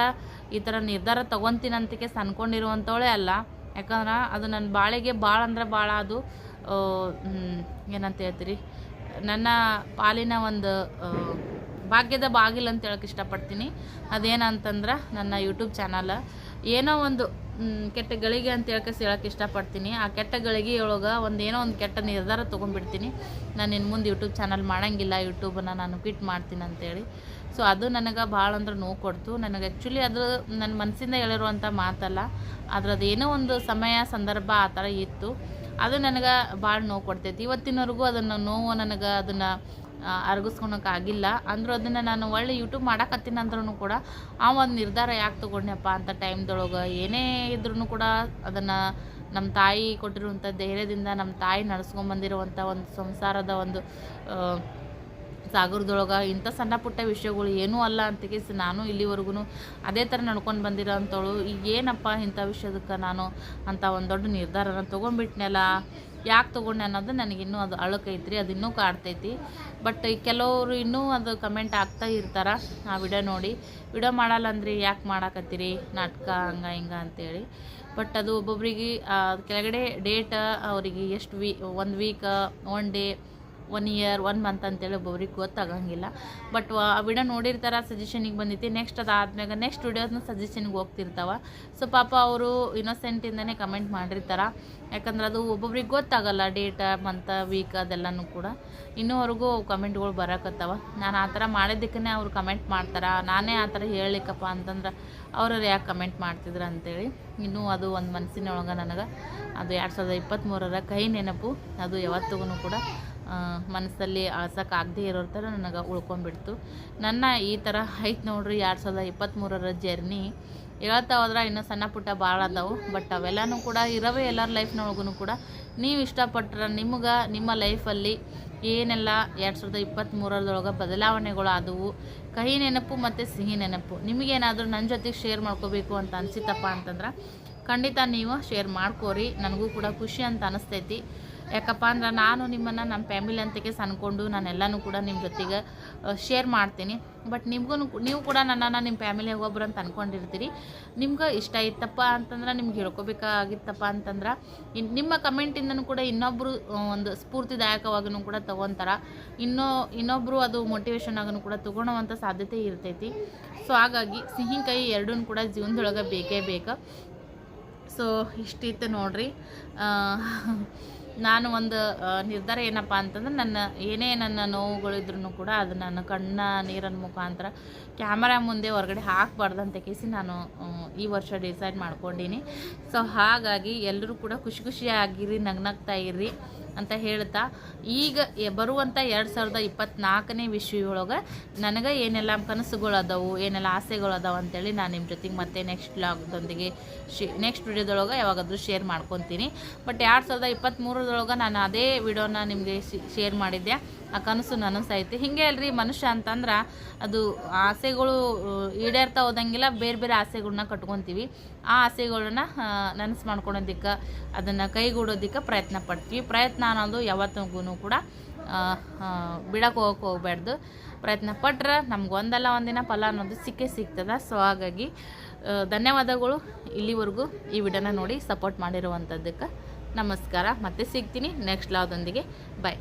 ಈ ಥರ ನಿರ್ಧಾರ ತೊಗೊತೀನಂತಕ್ಕೆ ಅನ್ಕೊಂಡಿರುವಂಥವಳೇ ಅಲ್ಲ. ಯಾಕಂದ್ರೆ ಅದು ನನ್ನ ಬಾಳಿಗೆ ಭಾಳ ಅಂದ್ರೆ ಭಾಳ ಅದು ಏನಂತ ಹೇಳ್ತೀರಿ, ನನ್ನ ಪಾಲಿನ ಒಂದು ಭಾಗ್ಯದ ಬಾಗಿಲು ಅಂತ ಹೇಳಕ್ಕೆ ಇಷ್ಟಪಡ್ತೀನಿ. ಅದೇನಂತಂದ್ರೆ ನನ್ನ ಯೂಟ್ಯೂಬ್ ಚಾನಲ್. ಏನೋ ಒಂದು ಕೆಟ್ಟ ಗಳಿಗೆ ಅಂತ ಹೇಳಕ್ಕೆ ಹೇಳಕ್ಕೆ ಇಷ್ಟಪಡ್ತೀನಿ. ಆ ಕೆಟ್ಟ ಗಳಿಗೆ ಒಳಗೆ ಒಂದು ಏನೋ ಒಂದು ಕೆಟ್ಟ ನಿರ್ಧಾರ ತೊಗೊಂಡ್ಬಿಡ್ತೀನಿ. ನಾನು ಇನ್ನು ಮುಂದೆ ಯೂಟ್ಯೂಬ್ ಚಾನಲ್ ಮಾಡೋಂಗಿಲ್ಲ ಯೂಟ್ಯೂಬನ್ನು ನಾನು ಕ್ವಿಟ್ ಮಾಡ್ತೀನಿ ಅಂತೇಳಿ. ಸೊ ಅದು ನನಗೆ ಭಾಳ ಅಂದ್ರೆ ನೋವು ಕೊಡ್ತು. ನನಗೆ ಆ್ಯಕ್ಚುಲಿ ಅದು ನನ್ನ ಮನಸ್ಸಿಂದ ಹೇಳಿರುವಂಥ ಮಾತಲ್ಲ. ಆದ್ರೆ ಅದೇನೋ ಒಂದು ಸಮಯ, ಸಂದರ್ಭ ಆ ಥರ ಇತ್ತು. ಅದು ನನಗೆ ಭಾಳ ನೋವು ಕೊಡ್ತೈತಿ. ಇವತ್ತಿನವರೆಗೂ ಅದನ್ನು ನೋವು ನನಗೆ ಅದನ್ನು ಅರಗಿಸ್ಕೊಳಕ್ಕಾಗಿಲ್ಲ ಅಂದರೂ ಅದನ್ನು ನಾನು ಒಳ್ಳೆ ಯೂಟ್ಯೂಬ್ ಮಾಡಕತ್ತೀನಿ ಅಂದ್ರೂ ಕೂಡ ಆ ಒಂದು ನಿರ್ಧಾರ ಯಾಕೆ ತೊಗೊಂಡ್ನಪ್ಪ ಅಂತ ಟೈಮ್ದೊಳಗೆ ಏನೇ ಇದ್ರೂ ಕೂಡ ಅದನ್ನು ನಮ್ಮ ತಾಯಿ ಕೊಟ್ಟಿರುವಂಥ ಧೈರ್ಯದಿಂದ ನಮ್ಮ ತಾಯಿ ನಡೆಸ್ಕೊಂಬಂದಿರುವಂಥ ಒಂದು ಸಂಸಾರದ ಒಂದು ಸಾಗರದೊಳಗೆ ಇಂಥ ಸಣ್ಣ ಪುಟ್ಟ ವಿಷಯಗಳು ಏನೂ ಅಲ್ಲ ಅಂತ ಕೇಸಿ ನಾನು ಇಲ್ಲಿವರೆಗೂ ಅದೇ ಥರ ನಡ್ಕೊಂಡು ಬಂದಿರೋ ಅಂಥವಳು. ಈಗ ಏನಪ್ಪ ಇಂಥ ವಿಷಯದಕ್ಕೆ ನಾನು ಅಂತ ಒಂದು ದೊಡ್ಡ ನಿರ್ಧಾರನ ತೊಗೊಂಡ್ಬಿಟ್ನಲ್ಲ ಯಾಕೆ ತೊಗೊಂಡೆ ಅನ್ನೋದು ನನಗಿನ್ನೂ ಅದು ಅಳಕೈತ್ರಿ, ಅದು ಇನ್ನೂ ಕಾಡ್ತೈತಿ. ಬಟ್ ಕೆಲವರು ಇನ್ನೂ ಅದು ಕಮೆಂಟ್ ಆಗ್ತಾ ಇರ್ತಾರೆ, ಆ ವಿಡಿಯೋ ನೋಡಿ. ವಿಡಿಯೋ ಮಾಡಲ್ಲ ಅಂದ್ರಿ ಯಾಕೆ ಮಾಡಾಕತ್ತೀರಿ? ನಾಟಕ ಹಂಗೆ ಹಿಂಗೆ ಅಂತೇಳಿ. ಬಟ್ ಅದು ಒಬ್ಬೊಬ್ರಿಗೆ ಕೆಳಗಡೆ ಡೇಟ್ ಅವರಿಗೆ ಎಷ್ಟು ವೀ, ಒಂದು week, one day one year one month ಅಂತೇಳಿ ಒಬ್ಬೊಬ್ರಿಗೆ ಗೊತ್ತಾಗಂಗಿಲ್ಲ. ಬಟ್ ಆ ವಿಡಿಯೋ ನೋಡಿರ್ತಾರೆ ಸಜೆಷನಿಗೆ ಬಂದೈತಿ. ನೆಕ್ಸ್ಟ್ ಅದಾದ್ಮ್ಯಾಗ ನೆಕ್ಸ್ಟ್ ವಿಡಿಯೋಸ್ನ ಸಜೆಷನ್ಗೆ ಹೋಗ್ತಿರ್ತಾವ. ಸೊ ಪಾಪ ಅವರು ಇನ್ನೊಸೆಂಟಿಂದನೇ ಕಮೆಂಟ್ ಮಾಡಿರ್ತಾರೆ. ಯಾಕಂದ್ರೆ ಅದು ಒಬ್ಬೊಬ್ರಿಗೆ ಗೊತ್ತಾಗಲ್ಲ ಡೇಟ್ ಮಂತ್ ವೀಕ್ ಅದೆಲ್ಲನೂ ಕೂಡ. ಇನ್ನೂವರೆಗೂ ಕಮೆಂಟ್ಗಳು ಬರಕತ್ತಾವ. ನಾನು ಆ ಥರ ಮಾಡಿದ್ದಕ್ಕೇ ಅವ್ರು ಕಮೆಂಟ್ ಮಾಡ್ತಾರೆ? ನಾನೇ ಆ ಥರ ಹೇಳಲಿಕ್ಕಪ್ಪ ಅಂತಂದ್ರೆ ಅವ್ರವ್ರು ಯಾಕೆ ಕಮೆಂಟ್ ಮಾಡ್ತಿದ್ರು ಅಂತೇಳಿ. ಇನ್ನೂ ಅದು ಒಂದು ಮನಸ್ಸಿನೊಳಗೆ ನನಗೆ ಅದು ಎರಡು ಸಾವಿರದ ಇಪ್ಪತ್ತ್ಮೂರರ ಕೈ ನೆನಪು. ಅದು ಯಾವತ್ತಿಗೂ ಕೂಡ ಮನಸ್ಸಲ್ಲಿ ಆಗದೆ ಇರೋ ಥರ ನನಗೆ ಉಳ್ಕೊಂಬಿಡ್ತು. ನನ್ನ ಈ ಥರ ಐತೆ ನೋಡ್ರಿ ಎರಡು ಸಾವಿರದ ಇಪ್ಪತ್ತ್ಮೂರರ ಜರ್ನಿ. ಹೇಳ್ತಾ ಹೋದ್ರೆ ಇನ್ನೂ ಸಣ್ಣ ಪುಟ್ಟ ಭಾಳ ಅದಾವು ಬಟ್ ಅವೆಲ್ಲನೂ ಕೂಡ ಇರವೇ ಎಲ್ಲರ ಲೈಫ್ನೊಳಗೂ ಕೂಡ. ನೀವು ಇಷ್ಟಪಟ್ಟರೆ ನಿಮ್ಗೆ, ನಿಮ್ಮ ಲೈಫಲ್ಲಿ ಏನೆಲ್ಲ ಎರಡು ಸಾವಿರದ ಇಪ್ಪತ್ತ್ಮೂರರದೊಳಗೆ ಬದಲಾವಣೆಗಳು ಆದವು? ಕಹಿ ನೆನಪು ಮತ್ತು ಸಿಹಿ ನೆನಪು. ನಿಮಗೇನಾದರೂ ನನ್ನ ಜೊತೆಗೆ ಶೇರ್ ಮಾಡ್ಕೋಬೇಕು ಅಂತ ಅನಿಸಿತಪ್ಪ ಅಂತಂದ್ರೆ ಖಂಡಿತ ನೀವು ಶೇರ್ ಮಾಡ್ಕೋರಿ. ನನಗೂ ಕೂಡ ಖುಷಿ ಅಂತ ಅನಿಸ್ತೈತಿ. ಯಾಕಪ್ಪ ಅಂದ್ರೆ ನಾನು ನಿಮ್ಮನ್ನು ನಮ್ಮ ಫ್ಯಾಮಿಲಿ ಅಂತಕ್ಕೆ ಅನ್ಕೊಂಡು ನಾನೆಲ್ಲನೂ ಕೂಡ ನಿಮ್ಮ ಜೊತೆಗೆ ಶೇರ್ ಮಾಡ್ತೀನಿ. ಬಟ್ ನಿಮಗೂ ನೀವು ಕೂಡ ನನ್ನನ್ನು ನಿಮ್ಮ ಫ್ಯಾಮಿಲಿ ಒಬ್ಬರು ಅಂತ ಅಂದ್ಕೊಂಡಿರ್ತೀರಿ ನಿಮ್ಗೆ ಇಷ್ಟ ಇತ್ತಪ್ಪ ಅಂತಂದ್ರೆ ನಿಮ್ಗೆ ಹೇಳ್ಕೊಬೇಕಾಗಿತ್ತಪ್ಪ ಅಂತಂದ್ರೆ ನಿಮ್ಮ ಕಮೆಂಟಿಂದನೂ ಕೂಡ ಇನ್ನೊಬ್ಬರು ಒಂದು ಸ್ಫೂರ್ತಿದಾಯಕವಾಗೂ ಕೂಡ ತೊಗೊತಾರ. ಇನ್ನೂ ಇನ್ನೊಬ್ಬರು ಅದು ಮೋಟಿವೇಶನ್ ಆಗನು ಕೂಡ ತೊಗೊಳೋವಂಥ ಸಾಧ್ಯತೆ ಇರ್ತೈತಿ. ಸೊ ಹಾಗಾಗಿ ಸಿಹಿಕೈ ಎರಡೂ ಕೂಡ ಜೀವನದೊಳಗೆ ಬೇಕೇ ಬೇಕು. ಸೊ, ಇಷ್ಟಿತ್ತು ನೋಡ್ರಿ. ನಾನು ಒಂದು ನಿರ್ಧಾರ ಏನಪ್ಪ ಅಂತಂದ್ರೆ ನನ್ನ, ಏನೇ ನನ್ನ ನೋವುಗಳಿದ್ರೂ ಕೂಡ ಅದು ನನ್ನ ಕಣ್ಣ ನೀರಿನ ಮುಖಾಂತರ ಕ್ಯಾಮರಾ ಮುಂದೆ ಹೊರಗಡೆ ಹಾಕಬಾರ್ದು ಕೇಸಿ ನಾನು ಈ ವರ್ಷ ಡಿಸೈಡ್ ಮಾಡ್ಕೊಂಡೀನಿ. ಸೊ, ಹಾಗಾಗಿ ಎಲ್ಲರೂ ಕೂಡ ಖುಷಿ ಖುಷಿಯಾಗಿರಿ, ನಗ್ನಗ್ತಾ ಇರ್ರಿ. ಅಂತ ಹೇಳ್ತಾ, ಈಗ ಬರುವಂಥ ಎರಡು ಸಾವಿರದ ಇಪ್ಪತ್ತ್ನಾಲ್ಕನೇ ವಿಶ್ವೊಳಗೆ ನನಗೆ ಏನೆಲ್ಲ ಕನಸುಗಳದಾವು ಏನೆಲ್ಲ ಆಸೆಗಳದಾವು ಅಂತೇಳಿ ನಾನು ನಿಮ್ಮ ಜೊತೆಗೆ ಮತ್ತೆ ನೆಕ್ಸ್ಟ್ ಬ್ಲಾಗ್ದೊಂದಿಗೆ ಶಿ ನೆಕ್ಸ್ಟ್ ವಿಡಿಯೋದೊಳಗೆ ಯಾವಾಗಾದರೂ ಶೇರ್ ಮಾಡ್ಕೊತೀನಿ. ಬಟ್ ಎರಡು ಸಾವಿರದ ಇಪ್ಪತ್ತ್ಮೂರದೊಳಗೆ ನಾನು ಅದೇ ವಿಡಿಯೋನ ನಿಮಗೆ ಶೇರ್ ಮಾಡಿದ್ದೆ ಆ ಕನಸು ನನಸೈತಿ ಹಿಂಗೆ ಅಲ್ರಿ ಮನುಷ್ಯ ಅಂತಂದ್ರೆ ಅದು ಆಸೆಗಳು ಈಡೇರ್ತಾ ಹೋದಂಗಿಲ್ಲ, ಬೇರೆ ಬೇರೆ ಆಸೆಗಳನ್ನ ಕಟ್ಕೊತೀವಿ. ಆ ಆಸೆಗಳನ್ನ ನನಸು ಮಾಡ್ಕೊಳೋದಕ್ಕೆ, ಅದನ್ನು ಕೈಗೂಡೋದಕ್ಕೆ ಪ್ರಯತ್ನ ಪಡ್ತೀವಿ. ಪ್ರಯತ್ನ ಅನ್ನೋದು ಯಾವತ್ತಿಗೂ ಕೂಡ ಬಿಡಕ್ಕೆ ಹೋಗಕ್ಕೆ ಹೋಗ್ಬಾರ್ದು ಪ್ರಯತ್ನ ಪಟ್ರೆ ನಮ್ಗೆ ಒಂದಲ್ಲ ಒಂದಿನ ಫಲ ಅನ್ನೋದು ಸಿಕ್ಕೇ ಸಿಗ್ತದೆ. ಸೊ ಹಾಗಾಗಿ ಧನ್ಯವಾದಗಳು ಇಲ್ಲಿವರೆಗೂ ಈ ವಿಡಿಯೋನ ನೋಡಿ ಸಪೋರ್ಟ್ ಮಾಡಿರುವಂಥದ್ದಕ್ಕೆ ನಮಸ್ಕಾರ. ಮತ್ತೆ ಸಿಗ್ತೀನಿ ನೆಕ್ಸ್ಟ್ ಲಾದೊಂದಿಗೆ ಬಾಯ್